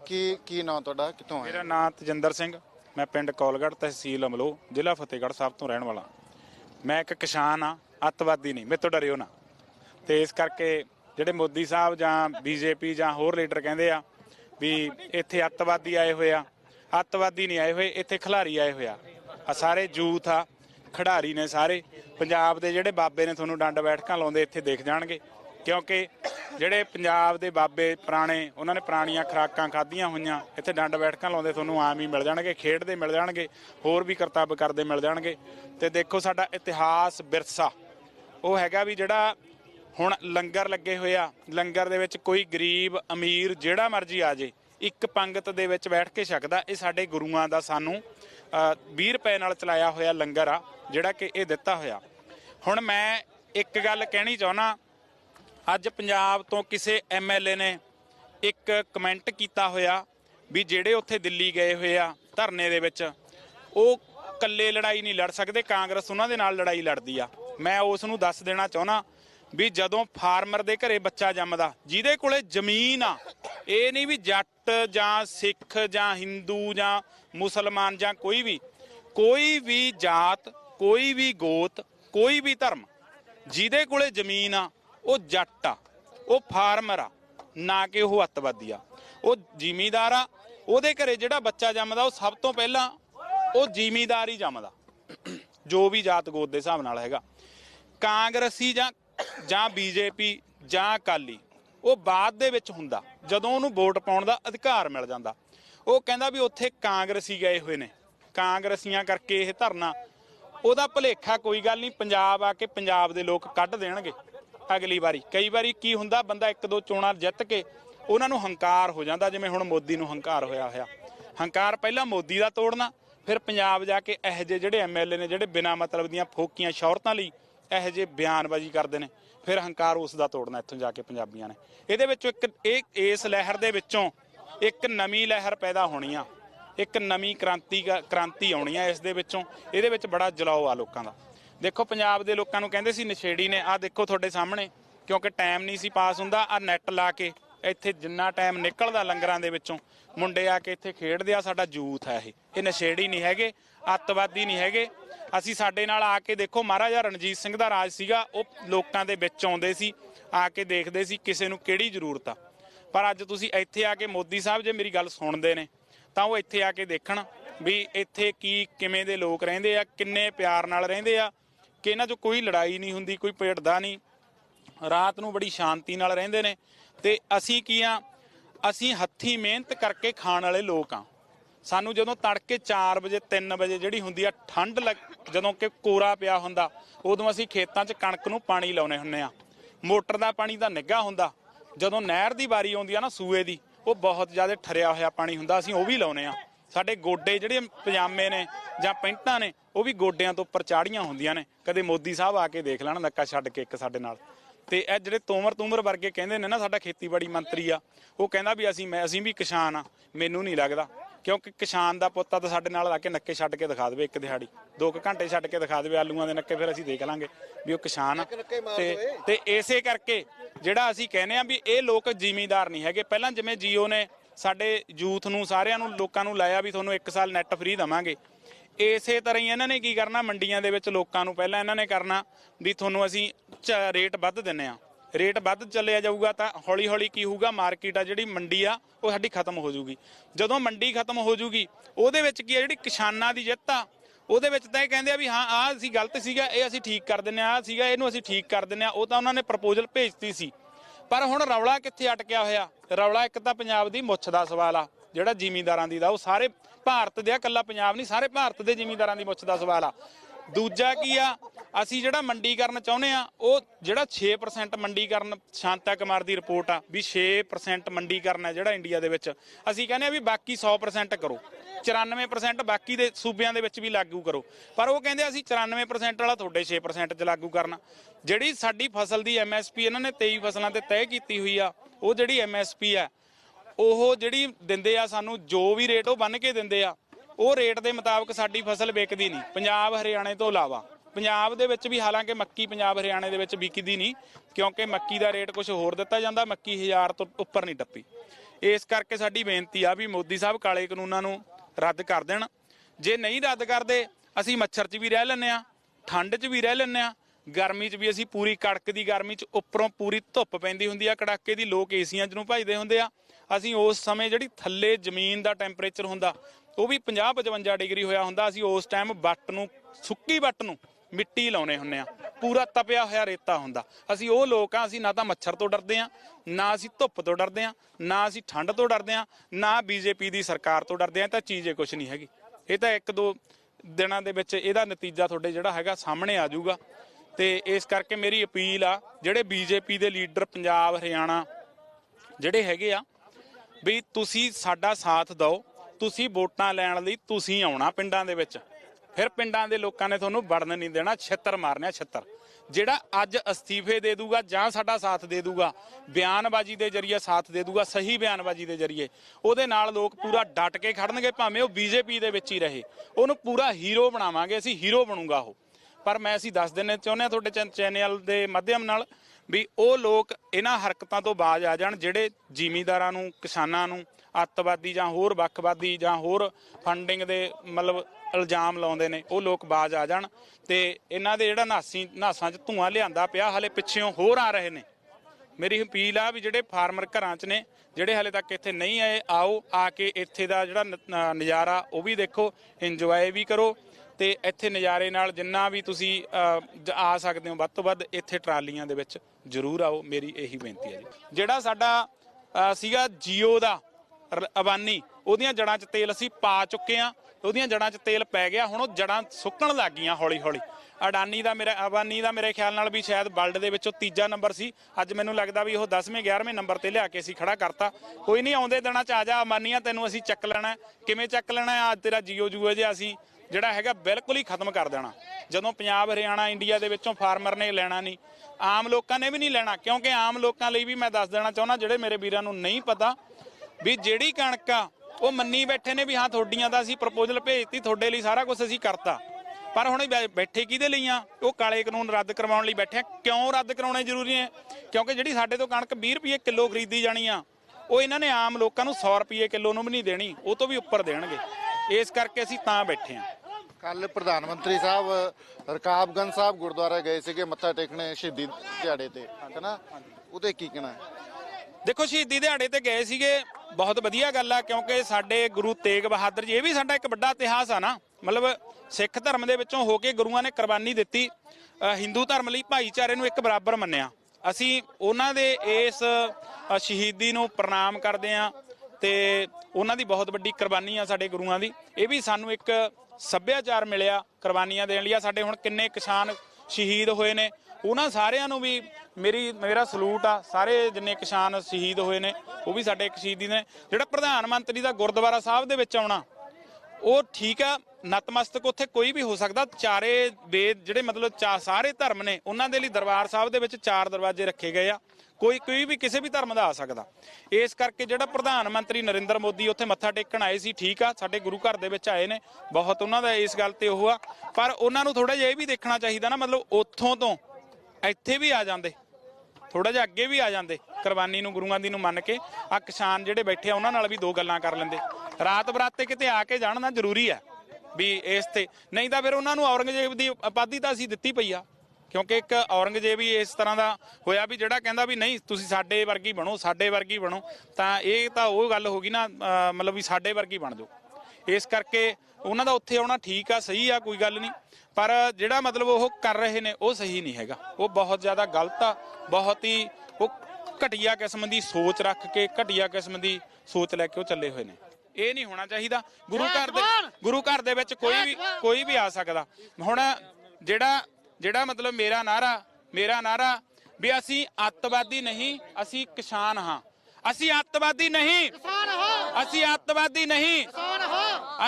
ਕੀ ਕੀ ਨਾਂ ਤੁਹਾਡਾ? ਕਿੱਥੋਂ ਆਏ? ਮੇਰਾ ਨਾਮ ਤਜਿੰਦਰ ਸਿੰਘ। ਮੈਂ ਪਿੰਡ ਕੌਲਗੜ੍ਹ ਤਹਿਸੀਲ ਅਮਲੋ ਜ਼ਿਲ੍ਹਾ ਫਤਿਹਗੜ੍ਹ ਸਾਹਿਬ ਤੋਂ ਰਹਿਣ ਵਾਲਾ। ਮੈਂ ਇੱਕ ਕਿਸਾਨ ਆ ਅੱਤਵਾਦੀ ਨਹੀਂ, ਮੇਰੇ ਤੋਂ ਡਰਿਓ ਨਾ। ਤੇ ਇਸ ਕਰਕੇ ਜਿਹੜੇ ਮੋਦੀ ਸਾਹਿਬ ਜਾਂ ਬੀਜੇਪੀ ਜਾਂ ਹੋਰ ਲੀਡਰ ਕਹਿੰਦੇ ਆ ਵੀ ਇੱਥੇ ਅੱਤਵਾਦੀ ਆਏ ਹੋਏ ਆ, ਅੱਤਵਾਦੀ ਨਹੀਂ ਆਏ ਹੋਏ, ਇੱਥੇ ਖਿਲਾਰੀ ਆਏ ਹੋਏ ਆ। ਆ ਸਾਰੇ ਯੂਥ ਆ, ਖਿਡਾਰੀ ਨੇ ਸਾਰੇ। ਪੰਜਾਬ ਦੇ ਜਿਹੜੇ ਬਾਬੇ ਨੇ ਤੁਹਾਨੂੰ ਡੰਡ ਬੈਠਕਾਂ ਲਾਉਂਦੇ, ਇੱਥੇ ਦੇਖ ਜਾਣਗੇ। ਕਿਉਂਕਿ ਜਿਹੜੇ ਪੰਜਾਬ ਦੇ ਬਾਬੇ ਪੁਰਾਣੇ ਉਹਨਾਂ ਨੇ ਪੁਰਾਣੀਆਂ ਖੁਰਾਕਾਂ ਖਾਧੀਆਂ ਹੋਈਆਂ ਇੱਥੇ ਡੰਡ ਬੈਠਕਾਂ ਲਾਉਂਦੇ ਤੁਹਾਨੂੰ ਆਮ ਹੀ ਮਿਲ ਜਾਣਗੇ ਖੇਡਦੇ ਮਿਲ ਜਾਣਗੇ ਹੋਰ ਵੀ ਕਰਤੱਵ ਕਰਦੇ ਮਿਲ ਜਾਣਗੇ। ਤੇ ਦੇਖੋ ਸਾਡਾ ਇਤਿਹਾਸ ਵਿਰਸਾ ਉਹ ਹੈਗਾ ਵੀ ਜਿਹੜਾ ਹੁਣ ਲੰਗਰ ਲੱਗੇ ਹੋਏ ਆ ਲੰਗਰ ਦੇ ਵਿੱਚ ਕੋਈ ਗਰੀਬ ਅਮੀਰ ਜਿਹੜਾ ਮਰਜ਼ੀ ਆ ਜੇ ਇੱਕ ਪੰਗਤ ਦੇ ਵਿੱਚ ਬੈਠ ਕੇ ਛਕਦਾ ਇਹ ਸਾਡੇ ਗੁਰੂਆਂ ਦਾ ਸਾਨੂੰ ਅ, 20 ਰੁਪਏ ਨਾਲ ਚਲਾਇਆ ਹੋਇਆ ਲੰਗਰ ਆ ਜਿਹੜਾ ਕਿ ਇਹ ਦਿੱਤਾ ਹੋਇਆ। ਹੁਣ ਮੈਂ ਇੱਕ ਗੱਲ ਕਹਿਣੀ ਚਾਹੁੰਦਾ ਅੱਜ ਪੰਜਾਬ ਤੋਂ ਕਿਸੇ ਐਮਐਲਏ ਨੇ ਇੱਕ ਕਮੈਂਟ ਕੀਤਾ ਹੋਇਆ ਵੀ ਜਿਹੜੇ ਉੱਥੇ ਦਿੱਲੀ ਗਏ ਹੋਏ ਆ ਧਰਨੇ ਦੇ ਵਿੱਚ, ਉਹ ਇਕੱਲੇ ਲੜਾਈ ਨਹੀਂ ਲੜ ਸਕਦੇ, ਕਾਂਗਰਸ ਉਹਨਾਂ ਦੇ ਨਾਲ ਲੜਾਈ ਲੜਦੀ ਆ। ਮੈਂ ਉਸ ਨੂੰ ਦੱਸ ਦੇਣਾ ਚਾਹੁੰਦਾ ਵੀ ਜਦੋਂ ਫਾਰਮਰ ਦੇ ਘਰੇ ਬੱਚਾ ਜੰਮਦਾ, ਜਿਹਦੇ ਕੋਲੇ ਜ਼ਮੀਨ ਆ, ਇਹ ਨਹੀਂ ਵੀ ਜੱਟ ਜਾਂ ਸਿੱਖ ਜਾਂ ਹਿੰਦੂ ਜਾਂ ਮੁਸਲਮਾਨ ਜਾਂ ਕੋਈ ਵੀ ਕੋਈ ਵੀ ਜਾਤ, ਕੋਈ ਵੀ ਗੋਤ, ਕੋਈ ਵੀ ਧਰਮ, ਜਿਹਦੇ ਕੋਲੇ ਜ਼ਮੀਨ ਆ ਉਹ ਜੱਟ ਆ, ਉਹ ਫਾਰਮਰ ਆ, ਨਾ ਕਿ ਉਹ ਅੱਤਵਾਦੀ ਆ। ਉਹ ਜ਼ਿਮੀਦਾਰ ਆ, ਉਹਦੇ ਘਰੇ ਜਿਹੜਾ ਬੱਚਾ ਜੰਮਦਾ, ਉਹ ਸਭ ਤੋਂ ਪਹਿਲਾਂ ਉਹ ਜ਼ਿਮੀਦਾਰ ਹੀ ਜੰਮਦਾ। ਜੋ ਵੀ ਜਾਤ ਗੋਤ ਦੇ ਹਿਸਾਬ ਨਾਲ ਹੈਗਾ। ਕਾਂਗਰਸੀ ਜਾਂ ਜਾਂ ਬੀਜੇਪੀ ਜਾਂ ਅਕਾਲੀ, ਉਹ ਬਾਅਦ ਦੇ ਵਿੱਚ ਹੁੰਦਾ। ਜਦੋਂ ਉਹਨੂੰ ਵੋਟ ਪਾਉਣ ਦਾ ਅਧਿਕਾਰ ਮਿਲ ਜਾਂਦਾ। ਉਹ ਕਹਿੰਦਾ ਵੀ ਉੱਥੇ ਕਾਂਗਰਸੀ ਗਏ ਹੋਏ ਨੇ। ਕਾਂਗਰਸੀਆਂ ਕਰਕੇ ਇਹ ਧਰਨਾ। ਉਹਦਾ ਭਲੇਖਾ ਕੋਈ ਗੱਲ ਨਹੀਂ, ਪੰਜਾਬ ਆ ਕੇ ਪੰਜਾਬ ਦੇ ਲੋਕ ਕੱਢ ਦੇਣਗੇ। ਅਗਲੀ ਵਾਰੀ। ਕਈ ਵਾਰੀ ਕੀ ਹੁੰਦਾ, ਬੰਦਾ ਇੱਕ ਦੋ ਚੋਣਾਂ ਜਿੱਤ ਕੇ ਉਹਨਾਂ ਨੂੰ ਹੰਕਾਰ ਹੋ ਜਾਂਦਾ, ਜਿਵੇਂ ਹੁਣ ਮੋਦੀ ਨੂੰ ਹੰਕਾਰ ਹੋਇਆ ਹੋਇਆ। ਹੰਕਾਰ ਪਹਿਲਾਂ ਮੋਦੀ ਦਾ ਤੋੜਨਾ, ਫਿਰ ਪੰਜਾਬ ਜਾ ਕੇ ਇਹੋ ਜਿਹੇ ਜਿਹੜੇ ਐਮਐਲਏ ਨੇ, ਜਿਹੜੇ ਬਿਨਾਂ ਮਤਲਬ ਦੀਆਂ ਫੋਕੀਆਂ ਸ਼ੌਹਰਤਾਂ ਲਈ ਇਹੋ ਜਿਹੇ ਬਿਆਨਬਾਜ਼ੀ ਕਰਦੇ ਨੇ, ਫਿਰ ਹੰਕਾਰ ਉਸ ਦਾ ਤੋੜਨਾ ਇੱਥੋਂ ਜਾ ਕੇ ਪੰਜਾਬੀਆਂ ਨੇ। ਇਹਦੇ ਵਿੱਚੋਂ ਇੱਕ, ਇਹ ਇਸ ਲਹਿਰ ਦੇ ਵਿੱਚੋਂ ਇੱਕ ਨਵੀਂ ਲਹਿਰ ਪੈਦਾ ਹੋਣੀ ਆ। ਇੱਕ ਨਵੀਂ ਕ੍ਰਾਂਤੀ ਕ੍ਰਾਂਤੀ ਆਉਣੀ ਆ ਇਸ ਦੇ ਵਿੱਚੋਂ। ਇਹਦੇ ਵਿੱਚ ਬੜਾ ਜਲਾਓ ਆ ਲੋਕਾਂ ਦਾ। ਦੇਖੋ, ਪੰਜਾਬ ਦੇ ਲੋਕਾਂ ਨੂੰ ਕਹਿੰਦੇ ਸੀ ਨਸ਼ੇੜੀ ਨੇ ਆ ਦੇਖੋ ਤੁਹਾਡੇ ਸਾਹਮਣੇ, ਕਿਉਂਕਿ ਟਾਈਮ ਨਹੀਂ ਸੀ ਪਾਸ ਹੁੰਦਾ ਆ ਨੈਟ ਲਾ ਕੇ ਇੱਥੇ ਜਿੰਨਾ ਟਾਈਮ ਨਿਕਲਦਾ ਲੰਗਰਾਂ ਦੇ ਵਿੱਚੋਂ, ਮੁੰਡੇ ਆ ਕੇ ਇੱਥੇ ਖੇਡਦੇ ਆ, ਸਾਡਾ ਯੂਥ ਹੈ ਇਹ। ਇਹ ਨਸ਼ੇੜੀ ਨਹੀਂ ਹੈਗੇ, ਅੱਤਵਾਦੀ ਨਹੀਂ ਹੈਗੇ। ਅਸੀਂ ਸਾਡੇ ਨਾਲ ਆ ਕੇ ਦੇਖੋ, ਮਹਾਰਾਜਾ ਰਣਜੀਤ ਸਿੰਘ ਦਾ ਰਾਜ ਸੀਗਾ, ਉਹ ਲੋਕਾਂ ਦੇ ਵਿੱਚ ਆਉਂਦੇ ਸੀ, ਆ ਕੇ ਦੇਖਦੇ ਸੀ ਕਿਸੇ ਨੂੰ ਕਿਹੜੀ ਜ਼ਰੂਰਤ ਆ। ਪਰ ਅੱਜ ਤੁਸੀਂ ਇੱਥੇ ਆ ਕੇ ਮੋਦੀ ਸਾਹਿਬ ਜੇ ਮੇਰੀ ਗੱਲ ਸੁਣਦੇ ਨੇ, ਤਾਂ ਉਹ ਇੱਥੇ ਆ ਕੇ ਦੇਖਣ ਵੀ ਇੱਥੇ ਕੀ, ਕਿਵੇਂ ਦੇ ਲੋਕ ਰਹਿੰਦੇ ਆ, ਕਿੰਨੇ ਪਿਆਰ ਨਾਲ ਰਹਿੰਦੇ ਆ ਕਿ ਇਹਨਾਂ 'ਚ ਕੋਈ ਲੜਾਈ ਨਹੀਂ ਹੁੰਦੀ, ਕੋਈ ਭੇੜਦਾ ਨਹੀਂ। ਰਾਤ ਨੂੰ ਬੜੀ ਸ਼ਾਂਤੀ ਨਾਲ ਰਹਿੰਦੇ ਨੇ ਤੇ ਅਸੀਂ ਕੀ ਆ? ਅਸੀਂ ਹੱਥੀ ਮਿਹਨਤ ਕਰਕੇ ਖਾਣ ਵਾਲੇ ਲੋਕ ਆ। ਸਾਨੂੰ ਜਦੋਂ ਤੜਕੇ 4 ਵਜੇ 3 ਵਜੇ ਜਿਹੜੀ ਹੁੰਦੀ ਆ ਠੰਡ ਲੱਗ- ਜਦੋਂ ਕਿ ਕੋਰਾ ਪਿਆ ਹੁੰਦਾ, ਉਦੋਂ ਅਸੀਂ ਖੇਤਾਂ 'ਚ ਕਣਕ ਨੂੰ ਪਾਣੀ ਲਾਉਨੇ ਹੁੰਨੇ ਆ। ਮੋਟਰ ਦਾ ਪਾਣੀ ਤਾਂ ਨਿੱਘਾ ਹੁੰਦਾ। ਜਦੋਂ ਨਹਿਰ ਦੀ ਵਾਰੀ ਆਉਂਦੀ ਆ ਨਾ ਸੂਏ ਦੀ, ਉਹ ਬਹੁਤ ਜ਼ਿਆਦਾ ਠਰਿਆ ਹੋਇਆ ਪਾਣੀ ਹੁੰਦਾ, ਅਸੀਂ ਉਹ ਵੀ ਲਾਉਨੇ ਆ। ਸਾਡੇ ਗੋਡੇ ਜਿਹੜੇ ਪਜਾਮੇ ਨੇ ਜਾਂ ਪੈਂਟਾਂ ਨੇ ਉਹ ਵੀ ਗੋਡਿਆਂ ਤੋਂ ਉੱਪਰ ਚਾੜੀਆਂ ਹੁੰਦੀਆਂ ਨੇ। ਕਦੇ ਮੋਦੀ ਸਾਹਿਬ ਆ ਕੇ ਦੇਖ ਲੈਣ ਨੱਕਾ ਛੱਡ ਕੇ ਇੱਕ ਸਾਡੇ ਨਾਲ। ਤੇ ਇਹ ਜਿਹੜੇ ਤੋਮਰ ਤੂਮਰ ਵਰਗੇ ਕਹਿੰਦੇ ਨੇ ਨਾ ਸਾਡਾ ਖੇਤੀਬਾੜੀ ਮੰਤਰੀ ਆ ਉਹ ਕਹਿੰਦਾ ਵੀ ਅਸੀਂ ਮੈਂ ਅਸੀਂ ਵੀ ਕਿਸਾਨ ਆ ਮੈਨੂੰ ਨਹੀਂ ਲੱਗਦਾ। ਕਿਉਂਕਿ ਕਿਸਾਨ ਦਾ ਪੁੱਤ ਆ ਤਾਂ ਸਾਡੇ ਨਾਲ ਆ ਕੇ ਨੱਕੇ ਛੱਡ ਕੇ ਦਿਖਾ ਦੇਵੇ ਇੱਕ ਦਿਹਾੜੀ। ਦੋ ਕੁ ਘੰਟੇ ਛੱਡ ਕੇ ਦਿਖਾ ਦੇਵੇ ਆਲੂਆਂ ਦੇ ਨੱਕੇ ਫਿਰ ਅਸੀਂ ਦੇਖ ਲਾਂਗੇ ਵੀ ਉਹ ਕਿਸਾਨ ਆ। ਤੇ ਤੇ ਇਸੇ ਕਰਕੇ ਜਿਹੜਾ ਅਸੀਂ ਕਹਿੰਦੇ ਆ ਵੀ ਇਹ ਲੋਕ ਜ਼ਿਮੀਂਦਾਰ ਨਹੀਂ ਹੈਗੇ। ਪਹਿਲਾਂ ਜਿਵੇਂ ਜੀਓ ਨੇ ਸਾਡੇ ਯੂਥ ਨੂੰ, ਸਾਰਿਆਂ ਨੂੰ, ਲੋਕਾਂ ਨੂੰ ਲਾਇਆ ਵੀ ਤੁਹਾਨੂੰ 1 ਸਾਲ ਨੈੱਟ ਫ੍ਰੀ ਦਵਾਂਗੇ। ਇਸੇ ਤਰ੍ਹਾਂ ਹੀ ਇਹਨਾਂ ਨੇ ਕੀ ਕਰਨਾ, ਮੰਡੀਆਂ ਦੇ ਵਿੱਚ ਲੋਕਾਂ ਨੂੰ ਪਹਿਲਾਂ ਇਹਨਾਂ ਨੇ ਕਰਨਾ ਵੀ ਤੁਹਾਨੂੰ ਅਸੀਂ ਚ- ਰੇਟ ਵੱਧ ਦਿੰਨੇ ਆ। ਰੇਟ ਵੱਧ ਚੱਲਿਆ ਜਾਊਗਾ ਤਾਂ ਹੌਲੀ ਹੌਲੀ ਕੀ ਹੋਊਗਾ ਮਾਰਕੀਟ ਆ ਜਿਹੜੀ ਮੰਡੀ ਆ, ਉਹ ਸਾਡੀ ਖਤਮ ਹੋ ਜਾਊਗੀ। ਜਦੋਂ ਮੰਡੀ ਖਤਮ ਹੋ ਜਾਊਗੀ, ਉਹਦੇ ਵਿੱਚ ਕੀ ਆ, ਜਿਹੜੀ ਕਿਸਾਨਾਂ ਦੀ ਜਿੱਤ ਆ, ਉਹਦੇ ਵਿੱਚ ਤਾਂ ਇਹ ਕਹਿੰਦੇ ਆ ਵੀ ਹਾਂ, ਆਹ ਅਸੀਂ ਗਲਤ ਸੀਗਾ, ਇਹ ਅਸੀਂ ਠੀਕ ਕਰ ਦਿੰਨੇ ਆ, ਆਹ ਸੀਗਾ, ਇਹਨੂੰ ਅਸੀਂ ਠੀਕ ਕਰ ਦਿੰਨੇ ਆ, ਉਹ ਤਾਂ ਉਹਨਾਂ ਨੇ ਪ੍ਰਪੋਜ਼ਲ ਭੇਜਤੀ ਸੀ। ਪਰ ਹੁਣ ਰੌਲਾ ਕਿੱਥੇ ਅਟਕਿਆ ਹੋਇਆ? ਰੌਲਾ ਇੱਕ ਤਾਂ ਪੰਜਾਬ ਦੀ ਮੁੱਛ ਦਾ ਸਵਾਲ ਆ, ਜਿਹੜਾ ਜ਼ਿਮੀਂਦਾਰਾਂ ਦੀ ਦਾ, ਉਹ ਸਾਰੇ ਭਾਰਤ ਦੇ ਆ ਕੱਲਾ ਪੰਜਾਬ ਨਹੀਂ, ਸਾਰੇ ਭਾਰਤ ਦੇ ਜ਼ਿਮੀਂਦਾਰਾਂ ਦੀ ਮੁੱਛ ਦਾ ਸਵਾਲ ਆ। ਦੂਜਾ ਕੀ ਆ? ਅਸੀਂ ਜਿਹੜਾ ਮੰਡੀਕਰਨ ਚਾਹੁੰਦੇ ਆ, ਉਹ ਜਿਹੜਾ 6% ਮੰਡੀਕਰਨ ਸ਼ਾਂਤਾ ਕੁਮਾਰ ਦੀ ਰਿਪੋਰਟ ਆ, ਵੀ 6% ਮੰਡੀਕਰਨ ਹੈ ਜਿਹੜਾ ਇੰਡੀਆ ਦੇ ਵਿੱਚ। ਅਸੀਂ ਕਹਿੰਦੇ ਆ ਵੀ ਬਾਕੀ 100% ਕਰੋ। 94% ਬਾਕੀ ਦੇ ਸੂਬਿਆਂ ਦੇ ਵਿੱਚ ਵੀ ਲਾਗੂ ਕਰੋ। ਪਰ ਉਹ ਕਹਿੰਦੇ ਅਸੀਂ 94% ਵਾਲਾ ਤੁਹਾਡੇ 6% ਚ ਲਾਗੂ ਕਰਨਾ। ਜਿਹੜੀ ਸਾਡੀ ਫਸਲ ਦੀ ਐਮਐਸਪੀ ਇਹਨਾਂ ਨੇ 23 ਫਸਲਾਂ ਤੇ ਤੈਅ ਕੀਤੀ ਹੋਈ ਆ, ਉਹ ਜਿਹੜੀ ਐਮਐਸਪੀ ਆ ਉਹ ਜਿਹੜੀ ਦਿੰਦੇ ਆ ਸਾਨੂੰ, ਜੋ ਵੀ ਰੇਟ ਉਹ ਬੰਨ ਕੇ ਦਿੰਦੇ ਆ ਉਹ ਰੇਟ ਦੇ ਮੁਤਾਬਕ ਸਾਡੀ ਫਸਲ ਵਿਕਦੀ ਨਹੀਂ, ਪੰਜਾਬ, ਹਰਿਆਣੇ ਤੋਂ ਇਲਾਵਾ। ਪੰਜਾਬ ਦੇ ਵਿੱਚ ਵੀ ਹਾਲਾਂਕਿ ਮੱਕੀ ਪੰਜਾਬ, ਹਰਿਆਣੇ ਦੇ ਵਿੱਚ ਵਿਕਦੀ ਨਹੀਂ, ਕਿਉਂਕਿ ਮੱਕੀ ਦਾ ਰੇਟ ਕੁਝ ਹੋਰ ਦਿੱਤਾ ਜਾਂਦਾ, ਮੱਕੀ 1000 ਤੋਂ ਉੱਪਰ ਨਹੀਂ ਟੱਪੀ। ਇਸ ਕਰਕੇ ਸਾਡੀ ਬੇਨਤੀ ਆ ਵੀ ਮੋਦੀ ਸਾਹਿਬ ਕਾਲੇ ਕਾਨੂੰਨਾਂ ਨੂੰ ਰੱਦ ਕਰ ਦੇਣ। ਜੇ ਨਹੀਂ ਰੱਦ ਕਰਦੇ, ਅਸੀਂ ਮੱਛਰ 'ਚ ਵੀ ਰਹਿ ਲੈਂਦੇ ਆ ਠੰਡ 'ਚ ਵੀ ਰਹਿ ਲੈਂਦੇ ਆ ਗਰਮੀ 'ਚ ਵੀ ਅਸੀਂ ਪੂਰੀ ਕੜਕ ਦੀ ਗਰਮੀ 'ਚ ਉੱਪਰੋਂ ਪੂਰੀ ਧੁੱਪ ਪੈਂਦੀ ਹੁੰਦੀ ਆ, ਕੜਾਕੇ ਦੀ ਲੋਕ ਏਸੀਆਂ 'ਚ ਨੂੰ ਭਜਦੇ ਹੁੰਦੇ ਆ। ਅਸੀਂ ਉਸ ਸਮੇਂ ਜਿਹੜੀ ਥੱਲੇ ਜ਼ਮੀਨ ਦਾ ਟੈਂਪਰੇਚਰ ਹੁੰਦਾ ਉਹ ਵੀ 50 55 ਡਿਗਰੀ ਹੋਇਆ ਹੁੰਦਾ ਅਸੀਂ ਉਸ ਟਾਈਮ ਵੱਟ ਨੂੰ, ਸੁੱਕੀ ਵੱਟ ਨੂੰ ਮਿੱਟੀ ਲਾਉਨੇ ਹੁੰਨੇ ਆ। ਪੂਰਾ ਤਪਿਆ ਹੋਇਆ ਰੇਤਾ ਹੁੰਦਾ। ਅਸੀਂ ਉਹ ਲੋਕ ਆ, ਅਸੀਂ ਨਾ ਤਾਂ ਮੱਛਰ ਤੋਂ ਡਰਦੇ ਆ, ਨਾ ਅਸੀਂ ਧੁੱਪ ਤੋਂ ਡਰਦੇ ਆ, ਨਾ ਅਸੀਂ ਠੰਡ ਤੋਂ ਡਰਦੇ ਆ, ਨਾ ਬੀਜੇਪੀ ਦੀ ਸਰਕਾਰ ਤੋਂ ਡਰਦੇ ਆ ਤਾਂ ਚੀਜ਼ ਇਹ ਕੁਝ ਨਹੀਂ ਹੈਗੀ। ਇਹ ਤਾਂ ਇੱਕ ਦੋ ਦਿਨਾਂ ਦੇ ਵਿੱਚ ਇਹਦਾ ਨਤੀਜਾ ਤੁਹਾਡੇ ਜਿਹੜਾ ਹੈਗਾ ਸਾਹਮਣੇ ਆ ਜਾਊਗਾ। ਤੇ ਇਸ ਕਰਕੇ ਮੇਰੀ ਅਪੀਲ ਆ, ਜਿਹੜੇ ਬੀਜੇਪੀ ਦੇ ਲੀਡਰ ਪੰਜਾਬ, ਹਰਿਆਣਾ ਜਿਹੜੇ ਹੈਗੇ ਆ, ਵੀ ਤੁਸੀਂ ਸਾਡਾ ਸਾਥ ਦਿਓ। ਤੁਸੀਂ ਵੋਟਾਂ ਲੈਣ ਲਈ ਤੁਸੀਂ ਆਉਣਾ ਪਿੰਡਾਂ ਦੇ ਵਿੱਚ। ਫਿਰ ਪਿੰਡਾਂ ਦੇ ਲੋਕਾਂ ਨੇ ਤੁਹਾਨੂੰ ਵੜਨ ਨਹੀਂ ਦੇਣਾ, ਛਿੱਤਰ ਮਾਰਨਿਆ ਛਿੱਤਰ। ਜਿਹੜਾ ਅੱਜ ਅਸਤੀਫੇ ਦੇ ਦੂਗਾ ਜਾਂ ਸਾਡਾ ਸਾਥ ਦੇ ਦੂਗਾ, ਬਿਆਨਬਾਜ਼ੀ ਦੇ ਜ਼ਰੀਏ ਸਾਥ ਦੇ ਦੂਗਾ, ਸਹੀ ਬਿਆਨਬਾਜ਼ੀ ਦੇ ਜ਼ਰੀਏ, ਉਹਦੇ ਨਾਲ ਲੋਕ ਪੂਰਾ ਡਟ ਕੇ ਖੜਨਗੇ, ਭਾਵੇਂ ਉਹ ਬੀਜੇਪੀ ਦੇ ਵਿੱਚ ਹੀ ਰਹੇ। ਉਹਨੂੰ ਪੂਰਾ ਹੀਰੋ ਬਣਾਵਾਂਗੇ, ਅਸੀਂ ਹੀਰੋ ਬਣੂਗਾ ਉਹ। ਪਰ ਮੈਂ ਅਸੀਂ ਦੱਸ ਦਿੰਨੇ, ਚਾਹੁੰਦੇ ਹਾਂ ਤੁਹਾਡੇ ਚੈਨ- ਚੈਨਲ ਦੇ ਮਾਧਿਅਮ ਨਾਲ ਵੀ ਉਹ ਲੋਕ ਇਹਨਾਂ ਹਰਕਤਾਂ ਤੋਂ ਬਾਜ਼ ਆ ਜਾਣ, ਜਿਹੜੇ ਜ਼ਿਮੀਂਦਾਰਾਂ ਨੂੰ, ਕਿਸਾਨਾਂ ਨੂੰ ਅੱਤਵਾਦੀ ਜਾਂ ਹੋਰ ਵੱਖਵਾਦੀ ਜਾਂ ਹੋਰ ਫੰਡਿੰਗ ਦੇ ਮਤਲਬ ਇਲਜ਼ਾਮ ਲਾਉਂਦੇ ਨੇ, ਉਹ ਲੋਕ ਬਾਜ਼ ਆ ਜਾਣ ਤੇ ਇਹਨਾਂ ਦੇ ਜਿਹੜਾ ਨਾਸੀ, ਨਾਸਾਂ 'ਚ ਧੂਆਂ ਲਿਆਂਦਾ ਪਿਆ, ਹਲੇ ਪਿੱਛੇੋਂ ਹੋਰ ਆ ਰਹੇ ਨੇ। ਮੇਰੀ ਅਪੀਲ ਆ ਵੀ ਜਿਹੜੇ ਫਾਰਮਰ ਘਰਾਂ 'ਚ ਨੇ, ਜਿਹੜੇ ਹਲੇ ਤੱਕ ਇੱਥੇ ਨਹੀਂ ਆਏ, ਆਓ, ਆ ਕੇ ਇੱਥੇ ਦਾ ਜਿਹੜਾ ਨ- ਨਜ਼ਾਰਾ, ਉਹ ਵੀ ਦੇਖੋ ਇੰਜੋਏ ਵੀ ਕਰੋ ਤੇ ਇੱਥੇ ਨਜ਼ਾਰੇ ਨਾਲ ਜਿੰਨਾ ਵੀ ਤੁਸੀਂ ਆ ਸਕਦੇ ਹੋ, ਵੱਧ ਤੋਂ ਵੱਧ ਇੱਥੇ ਟਰਾਲੀਆਂ ਦੇ ਵਿੱਚ ਜ਼ਰੂਰ ਆਓ, ਮੇਰੀ ਇਹੀ ਬੇਨਤੀ ਹੈ ਜੀ। ਜਿਹੜਾ ਸਾਡਾ ਸੀਗਾ ਜੀਓ ਦਾ ਅਬਾਨੀ, ਉਹਦੀਆਂ ਜੜਾਂ 'ਚ ਤੇਲ ਅਸੀਂ ਪਾ ਚੁੱਕੇ ਆ ਉਹਦੀਆਂ ਜੜਾਂ 'ਚ ਤੇਲ ਪੈ ਗਿਆ, ਹੁਣ ਉਹ ਜੜਾਂ ਸੁੱਕਣ ਲੱਗ ਗਈਆਂ ਹੌਲੀ ਹੌਲੀ ਅਡਾਨੀ ਦਾ ਮੇਰਾ, ਅਬਾਨੀ ਦਾ ਮੇਰੇ ਖਿਆਲ ਨਾਲ ਵੀ ਸ਼ਾਇਦ ਵਰਲਡ ਦੇ ਵਿੱਚੋਂ ਤੀਜਾ ਨੰਬਰ ਸੀ। ਅੱਜ ਮੈਨੂੰ ਲੱਗਦਾ ਵੀ ਉਹ 10ਵੇਂ 11ਵੇਂ ਨੰਬਰ ਤੇ ਲਿਆ ਕੇ ਅਸੀਂ ਖੜਾ ਕਰਤਾ। ਕੋਈ ਨਹੀਂ, ਆਉਂਦੇ ਦਿਨਾਂ 'ਚ ਆ ਜਾ ਅਬਾਨੀਆਂ ਤੈਨੂੰ ਅਸੀਂ ਚੱਕ ਲੈਣਾ ਕਿਵੇਂ ਚੱਕ ਲੈਣਾ ਹੈ? ਅੱਜ ਤੇਰਾ ਜੀਓ ਜੂਏ ਜਿਹਾ ਅਸੀਂ ਜਿਹੜਾ ਹੈਗਾ ਬਿਲਕੁਲ ਹੀ ਖਤਮ ਕਰ ਦੇਣਾ। ਜਦੋਂ ਪੰਜਾਬ, ਹਰਿਆਣਾ, ਇੰਡੀਆ ਦੇ ਵਿੱਚੋਂ ਫਾਰਮਰ ਨੇ ਲੈਣਾ ਨਹੀਂ। ਆਮ ਲੋਕਾਂ ਨੇ ਵੀ ਨਹੀਂ ਲੈਣਾ, ਕਿਉਂਕਿ ਆਮ ਲੋਕਾਂ ਲਈ ਵੀ ਮੈਂ ਦੱਸ ਦੇਣਾ ਚਾਹੁੰਦਾ, ਜਿਹੜੇ ਮੇਰੇ ਵੀਰਾਂ ਨੂੰ ਨਹੀਂ ਪਤਾ ਵੀ ਜਿਹੜੀ ਕਣਕ ਆ, ਉਹ ਮੰਨੀ ਬੈਠੇ ਨੇ ਵੀ ਹਾਂ, ਤੁਹਾਡੀਆਂ ਦਾ ਅਸੀਂ ਪ੍ਰਪੋਜ਼ਲ ਭੇਜਤੀ, ਤੁਹਾਡੇ ਲਈ ਸਾਰਾ ਕੁਝ ਅਸੀਂ ਕਰਤਾ। ਪਰ ਹੁਣ ਬੈਠੇ ਕਿਹਦੇ ਲਈ ਆ? ਉਹ ਕਾਲੇ ਕਾਨੂੰਨ ਰੱਦ ਕਰਵਾਉਣ ਲਈ ਬੈਠੇ ਆ। ਕਿਉਂ ਰੱਦ ਕਰਾਉਣੇ ਜ਼ਰੂਰੀ ਨੇ? ਕਿਉਂਕਿ ਜਿਹੜੀ ਸਾਡੇ ਤੋਂ ਕਣਕ 20 ਰੁਪਏ ਕਿਲੋ ਖਰੀਦੀ ਜਾਣੀ ਆ, ਉਹ ਇਹਨਾਂ ਨੇ ਆਮ ਲੋਕਾਂ ਨੂੰ 100 ਰੁਪਏ ਕਿਲੋ ਨੂੰ ਵੀ ਨਹੀਂ ਦੇਣੀ, ਉਹ ਤੋਂ ਵੀ ਉੱਪਰ ਦੇਣਗੇ। ਇਸ ਕਰਕੇ ਅਸੀਂ ਤਾਂ ਬੈਠੇ ਆ। ਕੱਲ ਪ੍ਰਧਾਨ ਮੰਤਰੀ ਸਾਹਿਬ ਰਕਾਬਗੰਜ ਸਾਹਿਬ ਗੁਰਦੁਆਰਾ ਗਏ ਸੀਗੇ ਮੱਥਾ ਟੇਕਣੇ ਸ਼ਹੀਦੀ ਦਿਹਾੜੇ ਤੇ, ਹੈਨਾ? ਉਹਦੇ ਕੀ ਕਹਿਣਾ? ਦੇਖੋ, ਸ਼ਹੀਦੀ ਦਿਹਾੜੇ ਤੇ ਗਏ ਸੀਗੇ। ਬਹੁਤ ਵਧੀਆ ਗੱਲ ਆ, ਕਿਉਂਕਿ ਸਾਡੇ ਗੁਰੂ ਤੇਗ ਬਹਾਦਰ ਜੀ, ਇਹ ਵੀ ਸਾਡਾ ਇੱਕ ਵੱਡਾ ਇਤਿਹਾਸ ਆ ਨਾ। ਮਤਲਬ ਸਿੱਖ ਧਰਮ ਦੇ ਵਿੱਚੋਂ ਹੋ ਕੇ ਗੁਰੂਆਂ ਨੇ ਕੁਰਬਾਨੀ ਦਿੱਤੀ। ਹਿੰਦੂ ਧਰਮ ਲਈ ਭਾਈਚਾਰੇ ਨੂੰ ਇੱਕ ਬਰਾਬਰ ਮੰਨਿਆ। ਅਸੀਂ ਉਹਨਾਂ ਦੇ ਇਸ ਸ਼ਹੀਦੀ ਨੂੰ ਪ੍ਰਣਾਮ ਕਰਦੇ ਆ ਤੇ ਉਹਨਾਂ ਦੀ ਬਹੁਤ ਵੱਡੀ ਕੁਰਬਾਨੀ ਆ ਸਾਡੇ ਗੁਰੂਆਂ ਦੀ। ਇਹ ਵੀ ਸਾਨੂੰ ਇੱਕ ਸੱਭਿਆਚਾਰ ਮਿਲਿਆ ਕੁਰਬਾਨੀਆਂ ਦੇਣ ਲਈ। ਆ ਸਾਡੇ ਹੁਣ ਕਿੰਨੇ ਕਿਸਾਨ ਸ਼ਹੀਦ ਹੋਏ ਨੇ। ਉਹਨਾਂ ਸਾਰਿਆਂ ਨੂੰ ਵੀ ਮੇਰੀ, ਮੇਰਾ ਸਲੂਟ ਆ, ਸਾਰੇ ਜਿੰਨੇ ਕਿਸਾਨ ਸ਼ਹੀਦ ਹੋਏ ਨੇ, ਉਹ ਵੀ ਸਾਡੇ ਇੱਕ ਸ਼ਹੀਦੀ ਨੇ। ਜਿਹੜਾ ਪ੍ਰਧਾਨ ਮੰਤਰੀ ਦਾ ਗੁਰਦੁਆਰਾ ਸਾਹਿਬ ਦੇ ਵਿੱਚ ਆਉਣਾ, ਉਹ ਠੀਕ ਆ, ਨਤਮਸਤਕ ਉੱਥੇ ਕੋਈ ਵੀ ਹੋ ਸਕਦਾ। ਚਾਰੇ ਵੇਦ ਜਿਹੜੇ ਮਤਲਬ ਚਾ ਸਾਰੇ ਧਰਮ ਨੇ, ਉਹਨਾਂ ਦੇ ਲਈ ਦਰਬਾਰ ਸਾਹਿਬ ਦੇ ਵਿੱਚ ਚਾਰ ਦਰਵਾਜ਼ੇ ਰੱਖੇ ਗਏ ਆ। ਕੋਈ ਕੋਈ ਵੀ ਕਿਸੇ ਵੀ ਧਰਮ ਦਾ ਆ ਸਕਦਾ। ਇਸ ਕਰਕੇ ਜਿਹੜਾ ਪ੍ਰਧਾਨ ਮੰਤਰੀ ਨਰਿੰਦਰ ਮੋਦੀ ਉੱਥੇ ਮੱਥਾ ਟੇਕਣ ਆਏ ਸੀ, ਠੀਕ ਆ, ਸਾਡੇ ਗੁਰੂ ਘਰ ਦੇ ਵਿੱਚ ਆਏ ਨੇ, ਬਹੁਤ ਉਹਨਾਂ ਦਾ ਇਸ ਗੱਲ ਤੇ ਉਹ ਆ। ਪਰ ਉਹਨਾਂ ਨੂੰ ਥੋੜਾ ਜਿਹਾ ਇਹ ਵੀ ਦੇਖਣਾ ਚਾਹੀਦਾ ਨਾ, ਮਤਲਬ ਉੱਥੋਂ ਤੋਂ ਇੱਥੇ ਵੀ ਆ ਜਾਂਦੇ। ਥੋੜਾ ਜਿਹਾ ਅੱਗੇ ਵੀ ਆ ਜਾਂਦੇ, ਕੁਰਬਾਨੀ ਨੂੰ, ਗੁਰੂਆਂ ਦੀ ਨੂੰ ਮੰਨ ਕੇ ਆ ਕਿਸਾਨ ਜਿਹੜੇ ਬੈਠੇ ਆ, ਉਹਨਾਂ ਨਾਲ ਵੀ ਦੋ ਗੱਲਾਂ ਕਰ ਲੈਂਦੇ। ਰਾਤ ਬਰਾਤੇ ਕਿਤੇ ਆ ਕੇ ਜਾਣਨਾ ਜ਼ਰੂਰੀ ਆ ਵੀ ਇਸ ਤੇ, ਨਹੀਂ ਤਾਂ ਫਿਰ ਉਹਨਾਂ ਨੂੰ ਔਰੰਗਜ਼ੇਬ ਦੀ ਉਪਾਧੀ ਤਾਂ ਅਸੀਂ ਦਿੱਤੀ ਪਈ ਆ, ਕਿਉਂਕਿ ਇੱਕ ਔਰੰਗਜ਼ੇਬ ਹੀ ਇਸ ਤਰ੍ਹਾਂ ਦਾ ਹੋਇਆ ਵੀ ਜਿਹੜਾ ਕਹਿੰਦਾ ਵੀ ਨਹੀਂ, ਤੁਸੀਂ ਸਾਡੇ ਵਰਗੀ ਬਣੋ, ਸਾਡੇ ਵਰਗੀ ਬਣੋ, ਤਾਂ ਇਹ ਤਾਂ ਉਹ ਗੱਲ ਹੋ ਗਈ ਨਾ ਮਤਲਬ ਵੀ ਸਾਡੇ ਵਰਗੀ ਬਣ ਜਾਓ। ਇਸ ਕਰਕੇ ਉਹਨਾਂ ਦਾ ਉੱਥੇ ਆਉਣਾ ਠੀਕ ਆ ਸਹੀ ਆ ਕੋਈ ਗੱਲ ਨਹੀਂ। ਪਰ ਜਿਹੜਾ ਮਤਲਬ ਉਹ ਕਰ ਰਹੇ ਨੇ ਉਹ ਸਹੀ ਨਹੀਂ ਹੈਗਾ। ਉਹ ਬਹੁਤ ਜ਼ਿਆਦਾ ਗਲਤ ਆ ਬਹੁਤ ਹੀ ਉਹ ਘਟੀਆ ਕਿਸਮ ਦੀ ਸੋਚ ਰੱਖ ਕੇ ਘਟੀਆ ਕਿਸਮ ਦੀ ਸੋਚ ਲੈ ਕੇ ਉਹ ਚੱਲੇ ਹੋਏ ਨੇ। ਇਹ ਨਹੀਂ ਹੋਣਾ ਚਾਹੀਦਾ। ਗੁਰੂ ਘਰ ਦੇ ਗੁਰੂ ਘਰ ਦੇ ਵਿੱਚ ਕੋਈ ਵੀ ਕੋਈ ਵੀ ਆ ਸਕਦਾ। ਹੁਣ ਜਿਹੜਾ ਜਿਹੜਾ ਮਤਲਬ ਮੇਰਾ ਨਾਰਾ ਮੇਰਾ ਨਾਰਾ ਵੀ ਅਸੀਂ ਅੱਤਵਾਦੀ ਨਹੀਂ ਅਸੀਂ ਕਿਸਾਨ ਹਾਂ। ਅਸੀਂ ਅੱਤਵਾਦੀ ਨਹੀਂ। ਅਸੀਂ ਅੱਤਵਾਦੀ ਨਹੀਂ।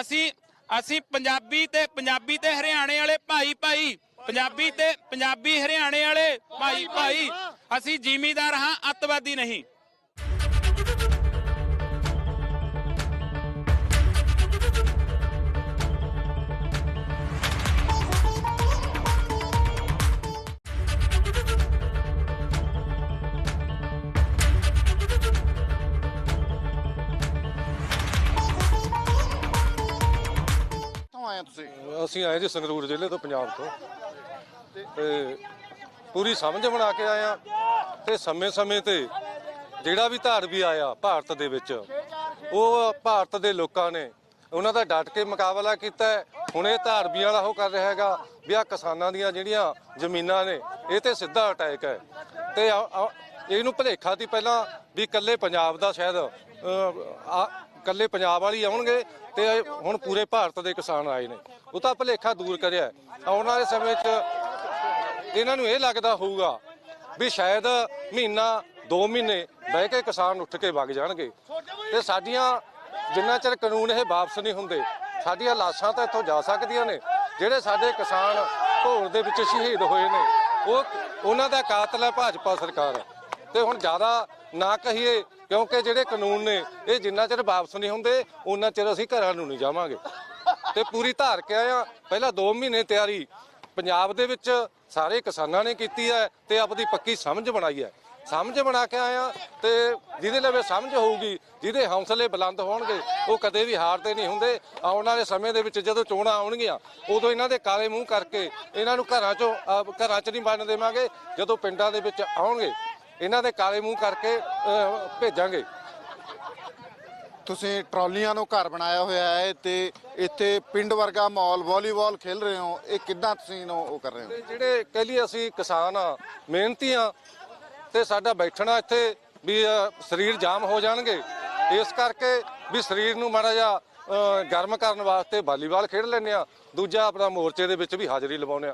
ਅਸੀਂ ਅਸੀਂ ਪੰਜਾਬੀ ਤੇ ਪੰਜਾਬੀ ਤੇ ਹਰਿਆਣੇ ਵਾਲੇ ਭਾਈ ਭਾਈ, ਪੰਜਾਬੀ ਤੇ ਪੰਜਾਬੀ ਹਰਿਆਣੇ ਵਾਲੇ ਭਾਈ ਭਾਈ, ਅਸੀਂ ਜ਼ਿਮੀਦਾਰ ਹਾਂ, ਅੱਤਵਾਦੀ ਨਹੀਂ। ਆਏ ਤੁਸੀਂ? ਅਸੀਂ ਆਏ ਜੀ ਸੰਗਰੂਰ ਜ਼ਿਲ੍ਹੇ ਤੋਂ ਪੰਜਾਬ ਤੋਂ। ਤੇ ਪੂਰੀ ਸਮਝ ਬਣਾ ਕੇ ਆਏ ਆ ਤੇ ਸਮੇਂ-ਸਮੇਂ ਤੇ ਜਿਹੜਾ ਵੀ ਧਾਰ ਵੀ ਆਇਆ ਭਾਰਤ ਦੇ ਵਿੱਚ, ਉਹ ਭਾਰਤ ਦੇ ਲੋਕਾਂ ਨੇ ਉਹਨਾਂ ਦਾ ਡਟ ਕੇ ਮੁਕਾਬਲਾ ਕੀਤਾ ਹੁਣ ਇਹ ਧਾਰਬੀ ਵਾਲਾ ਉਹ ਕਰ ਰਿਹਾ ਹੈਗਾ ਵੀ ਆ ਕਿਸਾਨਾਂ ਦੀਆਂ ਜਿਹੜੀਆਂ ਜ਼ਮੀਨਾਂ ਨੇ, ਇਹ ਤੇ ਸਿੱਧਾ ਅਟੈਕ ਹੈ। ਤੇ ਇਹਨੂੰ ਭਲੇਖਾ ਦੀ ਪਹਿਲਾਂ ਵੀ ਇਕੱਲੇ ਪੰਜਾਬ ਦਾ ਸ਼ਾਇਦ ਅਹ, ਇਕੱਲੇ ਪੰਜਾਬ ਵਾਲੀ ਆਉਣਗੇ ਤੇ ਹੁਣ ਪੂਰੇ ਭਾਰਤ ਦੇ ਕਿਸਾਨ ਆਏ ਨੇ। ਉਹ ਤਾਂ ਭਲੇਖਾ ਦੂਰ ਕਰਿਆ ਆਉਣ ਵਾਲੇ ਸਮੇਂ 'ਚ ਇਹਨਾਂ ਨੂੰ ਇਹ ਲੱਗਦਾ ਹੋਊਗਾ ਵੀ ਸ਼ਾਇਦ ਮਹੀਨਾ 2 ਮਹੀਨੇ ਬਹਿ ਕੇ ਕਿਸਾਨ ਉੱਠ ਕੇ ਵਗ ਜਾਣਗੇ। ਤੇ ਸਾਡੀਆਂ ਜਿੰਨਾ ਚਿਰ ਕਾਨੂੰਨ ਇਹ ਵਾਪਸ ਨਹੀਂ ਹੁੰਦੇ ਸਾਡੀਆਂ ਲਾਸ਼ਾਂ ਤਾਂ ਇੱਥੋਂ ਜਾ ਸਕਦੀਆਂ ਨੇ। ਜਿਹੜੇ ਸਾਡੇ ਕਿਸਾਨ ਘੋਲ ਦੇ ਵਿੱਚ ਸ਼ਹੀਦ ਹੋਏ ਨੇ ਉਹ ਉਹਨਾਂ ਦਾ ਕਾਤਲ ਹੈ ਭਾਜਪਾ ਸਰਕਾਰ। ਤੇ ਹੁਣ ਜ਼ਿਆਦਾ ਨਾ ਕਹੀਏ ਕਿਉਂਕਿ ਜਿਹੜੇ ਕਾਨੂੰਨ ਨੇ, ਇਹ ਜਿੰਨਾ ਚਿਰ ਵਾਪਸ ਨਹੀਂ ਹੁੰਦੇ ਉਹਨਾਂ ਚਿਰ ਅਸੀਂ ਘਰਾਂ ਨੂੰ ਨਹੀਂ ਜਾਵਾਂਗੇ। ਤੇ ਪੂਰੀ ਧਾਰ ਕੇ ਆਏ ਆ ਪਹਿਲਾਂ 2 ਮਹੀਨੇ ਤਿਆਰੀ। ਪੰਜਾਬ ਦੇ ਵਿੱਚ ਸਾਰੇ ਕਿਸਾਨਾਂ ਨੇ ਕੀਤੀ ਹੈ ਤੇ ਆਪਦੀ ਪੱਕੀ ਸਮਝ ਬਣਾਈ ਹੈ। ਸਮਝ ਬਣਾ ਕੇ ਆਏ ਆ ਤੇ ਜਿਹਦੇ ਲਵੇ ਸਮਝ ਹੋਊਗੀ, ਜਿਹਦੇ ਹੌਸਲੇ ਬੁਲੰਦ ਹੋਣਗੇ, ਉਹ ਕਦੇ ਵੀ ਹਾਰਦੇ ਨਹੀਂ ਹੁੰਦੇ। ਆਉਣ ਵਾਲੇ ਸਮੇਂ ਦੇ ਵਿੱਚ ਜਦੋਂ ਚੋਣਾਂ ਆਉਣਗੀਆਂ, ਉਦੋਂ ਇਹਨਾਂ ਦੇ ਕਾਲੇ ਮੂੰਹ ਕਰਕੇ ਇਹਨਾਂ ਨੂੰ ਘਰਾਂ ਚੋਂ ਘਰਾਂ 'ਚ ਨਹੀਂ ਵੜਨ ਦੇਵਾਂਗੇ। ਜਦੋਂ ਪਿੰਡਾਂ ਦੇ ਵਿੱਚ ਆਉਣਗੇ ਇਹਨਾਂ ਦੇ ਕਾਲੇ ਮੂੰਹ ਕਰਕੇ ਭੇਜਾਂਗੇ। ਤੁਸੀਂ ਟਰਾਲੀਆਂ ਨੂੰ ਘਰ ਬਣਾਇਆ ਹੋਇਆ ਹੈ ਤੇ ਇੱਥੇ ਪਿੰਡ ਵਰਗਾ ਮਾਹੌਲ ਵਾਲੀਬਾਲ ਖੇਲ ਰਹੇ ਹੋ। ਇਹ ਕਿੱਦਾਂ ਤੁਸੀਂ ਇਹਨੂੰ ਉਹ ਕਰ ਰਹੇ ਹੋ? ਜਿਹੜੇ ਕਹਿ ਅਸੀਂ ਕਿਸਾਨ ਆ ਮਿਹਨਤੀ ਆ ਤੇ ਸਾਡਾ ਬੈਠਣਾ ਇੱਥੇ ਵੀ ਸਰੀਰ ਜਾਮ ਹੋ ਜਾਣਗੇ। ਇਸ ਕਰਕੇ ਵੀ ਸਰੀਰ ਨੂੰ ਮਾੜਾ ਜਿਹਾ ਗਰਮ ਕਰਨ ਵਾਸਤੇ ਵਾਲੀਬਾਲ ਖੇਡ ਲੈਂਦੇ ਆ। ਦੂਜਾ ਆਪਣਾ ਮੋਰਚੇ ਦੇ ਵਿੱਚ ਵੀ ਹਾਜ਼ਰੀ ਲਵਾਉਂਦੇ ਆ।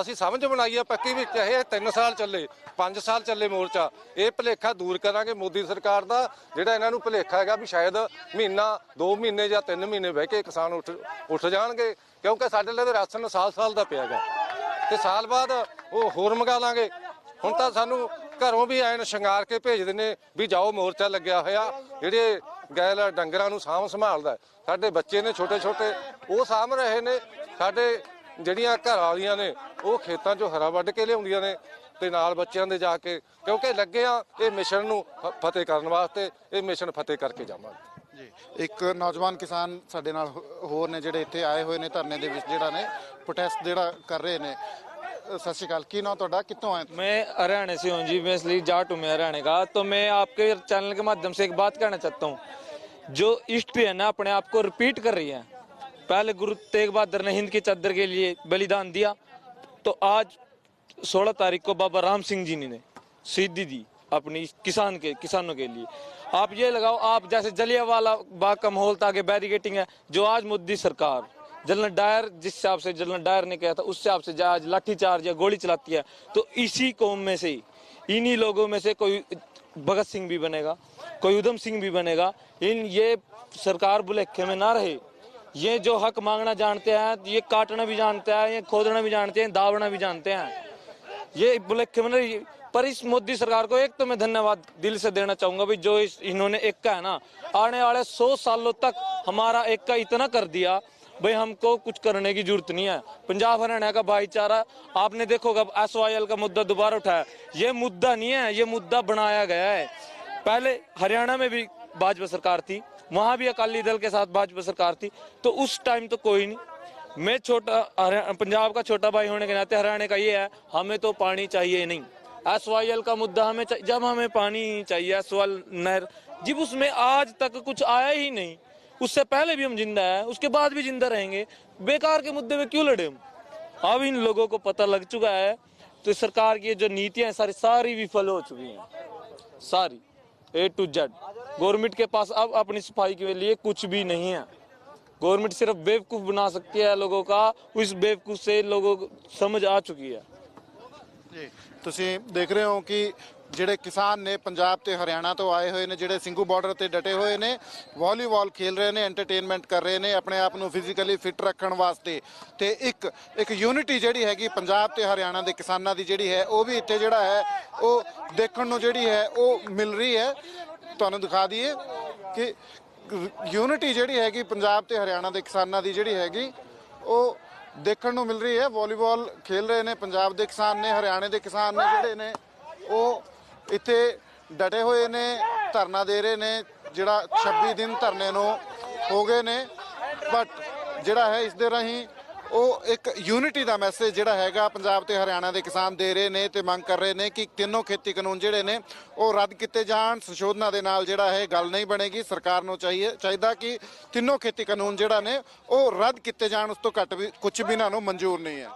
ਅਸੀਂ ਸਮਝ ਬਣਾਈ ਆ ਪੱਕੀ ਵੀ ਚਾਹੇ 3 ਸਾਲ ਚੱਲੇ 5 ਸਾਲ ਚੱਲੇ ਮੋਰਚਾ, ਇਹ ਭੁਲੇਖਾ ਦੂਰ ਕਰਾਂਗੇ ਮੋਦੀ ਸਰਕਾਰ ਦਾ, ਜਿਹੜਾ ਇਹਨਾਂ ਨੂੰ ਭੁਲੇਖਾ ਹੈਗਾ ਵੀ ਸ਼ਾਇਦ ਮਹੀਨਾ 2 ਮਹੀਨੇ ਜਾਂ 3 ਮਹੀਨੇ ਬਹਿ ਕੇ ਕਿਸਾਨ ਉੱਠ ਉੱਠ ਜਾਣਗੇ, ਕਿਉਂਕਿ ਸਾਡੇ ਲਈ ਤਾਂ ਰਾਸ਼ਨ ਸਾਲ-ਸਾਲ ਦਾ ਪਿਆਗਾ ਤੇ ਸਾਲ ਬਾਅਦ ਉਹ ਹੋਰ ਮੰਗਾ ਲਾਂਗੇ। ਹੁਣ ਤਾਂ ਸਾਨੂੰ ਘਰੋਂ ਵੀ ਐਨ ਸ਼ਿੰਗਾਰ ਕੇ ਭੇਜਦੇ ਨੇ ਵੀ ਜਾਓ ਮੋਰਚਾ ਲੱਗਿਆ ਹੋਇਆ, ਜਿਹੜੇ ਗੈਲ ਡੰਗਰਾਂ ਨੂੰ ਸਾਂਭ ਸੰਭਾਲਦਾ ਸਾਡੇ ਬੱਚੇ ਨੇ ਛੋਟੇ ਛੋਟੇ ਉਹ ਸਾਂਭ ਰਹੇ ਨੇ, ਸਾਡੇ ਜਿਹੜੀਆਂ ਘਰ ਵਾਲੀਆਂ ਨੇ ਉਹ ਖੇਤਾਂ 'ਚੋਂ ਹਰਾ ਵੱਢ ਕੇ ਲਿਆਉਂਦੀਆਂ ਨੇ ਤੇ ਨਾਲ ਬੱਚਿਆਂ ਦੇ ਜਾ ਕੇ ਕਿਉਂਕਿ ਲੱਗੇ ਆ ਇਹ ਮਿਸ਼ਨ ਨੂੰ ਫ- ਫਤਿਹ ਕਰਨ ਵਾਸਤੇ ਇਹ ਮਿਸ਼ਨ ਫਤਿਹ ਕਰਕੇ ਜਾਵਾਂਗੇ ਜੀ ਇੱਕ ਨੌਜਵਾਨ ਕਿਸਾਨ ਸਾਡੇ ਨਾਲ ਹੋ- ਹੋਰ ਨੇ ਜਿਹੜੇ ਇੱਥੇ ਆਏ ਹੋਏ ਨੇ ਧਰਨੇ ਦੇ ਵਿੱਚ ਜਿਹੜਾ ਨੇ ਪ੍ਰੋਟੈਸਟ ਜਿਹੜਾ ਕਰ ਰਹੇ ਨੇ ਅ, ਸਤਿ ਸ਼੍ਰੀ ਅਕਾਲ ਕੀ ਨਾਂ ਤੁਹਾਡਾ ਕਿੱਥੋਂ ਆਏ मैं हरियाणा से हूँ जी मैं इसलिए जाट हूँ मैं हरियाणा का तो मैं आपके चैनल के माध्यम से एक बात कहना चाहता हूँ जो हिस्ट्री है ना अपने आप को रिपीट कर रही है पहले गुरु तेग बहादुर ने हिंद की चादर के लिए बलिदान दिया तो आज 16 तारीख को बाबा राम सिंह जी ने शहीदी दी अपनी किसान के, किसानों के लिए। आप ये लगाओ, आप जैसे जलियावाला बाग का माहौल था, आगे बैरिकेटिंग है, जो आज मोदी सरकार जनरल डायर, जिस हिसाब से जनरल डायर ने कहा था, उस हिसाब से आज लाठी चार्ज या गोली चलाती है तो इसी कौम में से, इन्हीं लोगों में से कोई भगत सिंह भी बनेगा, कोई उधम सिंह भी बनेगा। इन ये सरकार बुलेखे में ना रहे ये जो हक मांगना जानते हैं, ये काटना भी जानते हैं, ये खोदना भी जानते हैं, दावना भी जानते हैं। ये बुलेखे में पर इस मोदी सरकार को एक तो मैं धन्यवाद दिल से देना चाहूँगा भाई जो इस, इन्होंने एक का है ना, आने वाले सौ सालों तक हमारा एक का इतना कर दिया, भाई हमको कुछ करने की ज़रूरत नहीं है। पंजाब हरियाणा का भाईचारा, आपने देखोगा एस का मुद्दा दोबारा उठाया। ये मुद्दा नहीं है, ये मुद्दा बनाया गया है। पहले हरियाणा में भी भाजपा सरकार थी वहाँ भी अकाली दल के साथ भाजपा सरकार थी तो उस टाइम तो कोई नहीं। मैं छोटा पंजाब का छोटा भाई होने के नाते हरियाणा का ये है, हमें तो पानी चाहिए नहीं। एस का मुद्दा हमें जब हमें पानी चाहिए, एस नहर, जब उसमें आज तक कुछ आया ही नहीं, उससे पहले भी हम ज़िंदा है, उसके बाद भी ज़िंदा रहेंगे, बेकार के मुद्दे में क्यों लड़े हम? अब इन लोगों को पता लग चुका है तो सरकार की जो नीतियाँ सारी सारी विफल हो चुकी हैं। सारी। ए टू जेड गवर्नमेंट के पास अब अपनी सफाई के लिए कुछ भी नहीं है गवर्नमेंट सिर्फ बेवकूफ बना सकती है लोगों का उस बेवकूफ से लोगों को समझ आ चुकी है ਜੀ ਤੁਸੀਂ ਦੇਖ ਰਹੇ ਹੋ ਕਿ ਜਿਹੜੇ ਕਿਸਾਨ ਨੇ ਪੰਜਾਬ ਤੇ ਹਰਿਆਣਾ ਤੋਂ ਆਏ ਹੋਏ ਨੇ, ਜਿਹੜੇ ਸਿੰਘੂ ਬਾਰਡਰ ਤੇ ਡਟੇ ਹੋਏ ਨੇ ਵਾਲੀਬਾਲ ਖੇਲ ਰਹੇ ਨੇ ਐਂਟਰਟੇਨਮੈਂਟ ਕਰ ਰਹੇ ਨੇ, ਆਪਣੇ ਆਪ ਨੂੰ ਫਿਜ਼ੀਕਲੀ ਫਿਟ ਰੱਖਣ ਵਾਸਤੇ। ਤੇ ਇੱਕ ਇੱਕ ਯੂਨਿਟੀ ਜਿਹੜੀ ਹੈਗੀ ਪੰਜਾਬ ਤੇ ਹਰਿਆਣਾ ਦੇ ਕਿਸਾਨਾਂ ਦੀ ਜਿਹੜੀ ਹੈ, ਉਹ ਵੀ ਇੱਥੇ ਜਿਹੜਾ ਹੈ, ਉਹ ਦੇਖਣ ਨੂੰ ਜਿਹੜੀ ਹੈ, ਉਹ ਮਿਲ ਰਹੀ ਹੈ। ਤੁਹਾਨੂੰ ਦਿਖਾ ਦਈਏ ਕਿ ਯੂਨਿਟੀ ਜਿਹੜੀ ਹੈਗੀ ਪੰਜਾਬ ਤੇ ਹਰਿਆਣਾ ਦੇ ਕਿਸਾਨਾਂ ਦੀ ਜਿਹੜੀ ਹੈਗੀ, ਉਹ ਦੇਖਣ ਨੂੰ ਮਿਲ ਰਹੀ ਹੈ। ਵਾਲੀਬਾਲ ਖੇਲ ਰਹੇ ਨੇ, ਪੰਜਾਬ ਦੇ ਕਿਸਾਨ ਨੇ, ਹਰਿਆਣੇ ਦੇ ਕਿਸਾਨ ਨੇ ਜਿਹੜੇ ਨੇ, ਉਹ ਇੱਥੇ ਡਟੇ ਹੋਏ ਨੇ, ਧਰਨਾ ਦੇ ਰਹੇ ਨੇ, ਜਿਹੜਾ 26 ਦਿਨ ਧਰਨੇ ਨੂੰ ਹੋ ਗਏ ਨੇ। ਬਟ ਜਿਹੜਾ ਹੈ ਇਸ ਦੇ ਰਾਹੀਂ ਉਹ ਇੱਕ ਯੂਨਿਟੀ ਦਾ ਮੈਸੇਜ ਜਿਹੜਾ ਹੈਗਾ ਪੰਜਾਬ ਤੇ ਹਰਿਆਣਾ ਦੇ ਕਿਸਾਨ ਦੇ ਰਹੇ ਨੇ ਤੇ ਮੰਗ ਕਰ ਰਹੇ ਨੇ ਕਿ ਤਿੰਨੋਂ ਖੇਤੀ ਕਾਨੂੰਨ ਜਿਹੜੇ ਨੇ ਉਹ ਰੱਦ ਕੀਤੇ ਜਾਣ। ਸੰਸ਼ੋਧਨਾਂ ਦੇ ਨਾਲ ਜਿਹੜਾ ਹੈ ਗੱਲ ਨਹੀਂ ਬਣੇਗੀ। ਸਰਕਾਰ ਨੂੰ ਚਾਹੀਏ, ਚਾਹੀਦਾ ਕਿ ਤਿੰਨੋਂ ਖੇਤੀ ਕਾਨੂੰਨ ਜਿਹੜਾ ਨੇ ਉਹ ਰੱਦ ਕੀਤੇ ਜਾਣ। ਉਸ ਤੋਂ ਘੱਟ ਵੀ ਕੁਝ ਵੀ ਇਹਨਾਂ ਨੂੰ ਮਨਜ਼ੂਰ ਨਹੀਂ ਹੈ।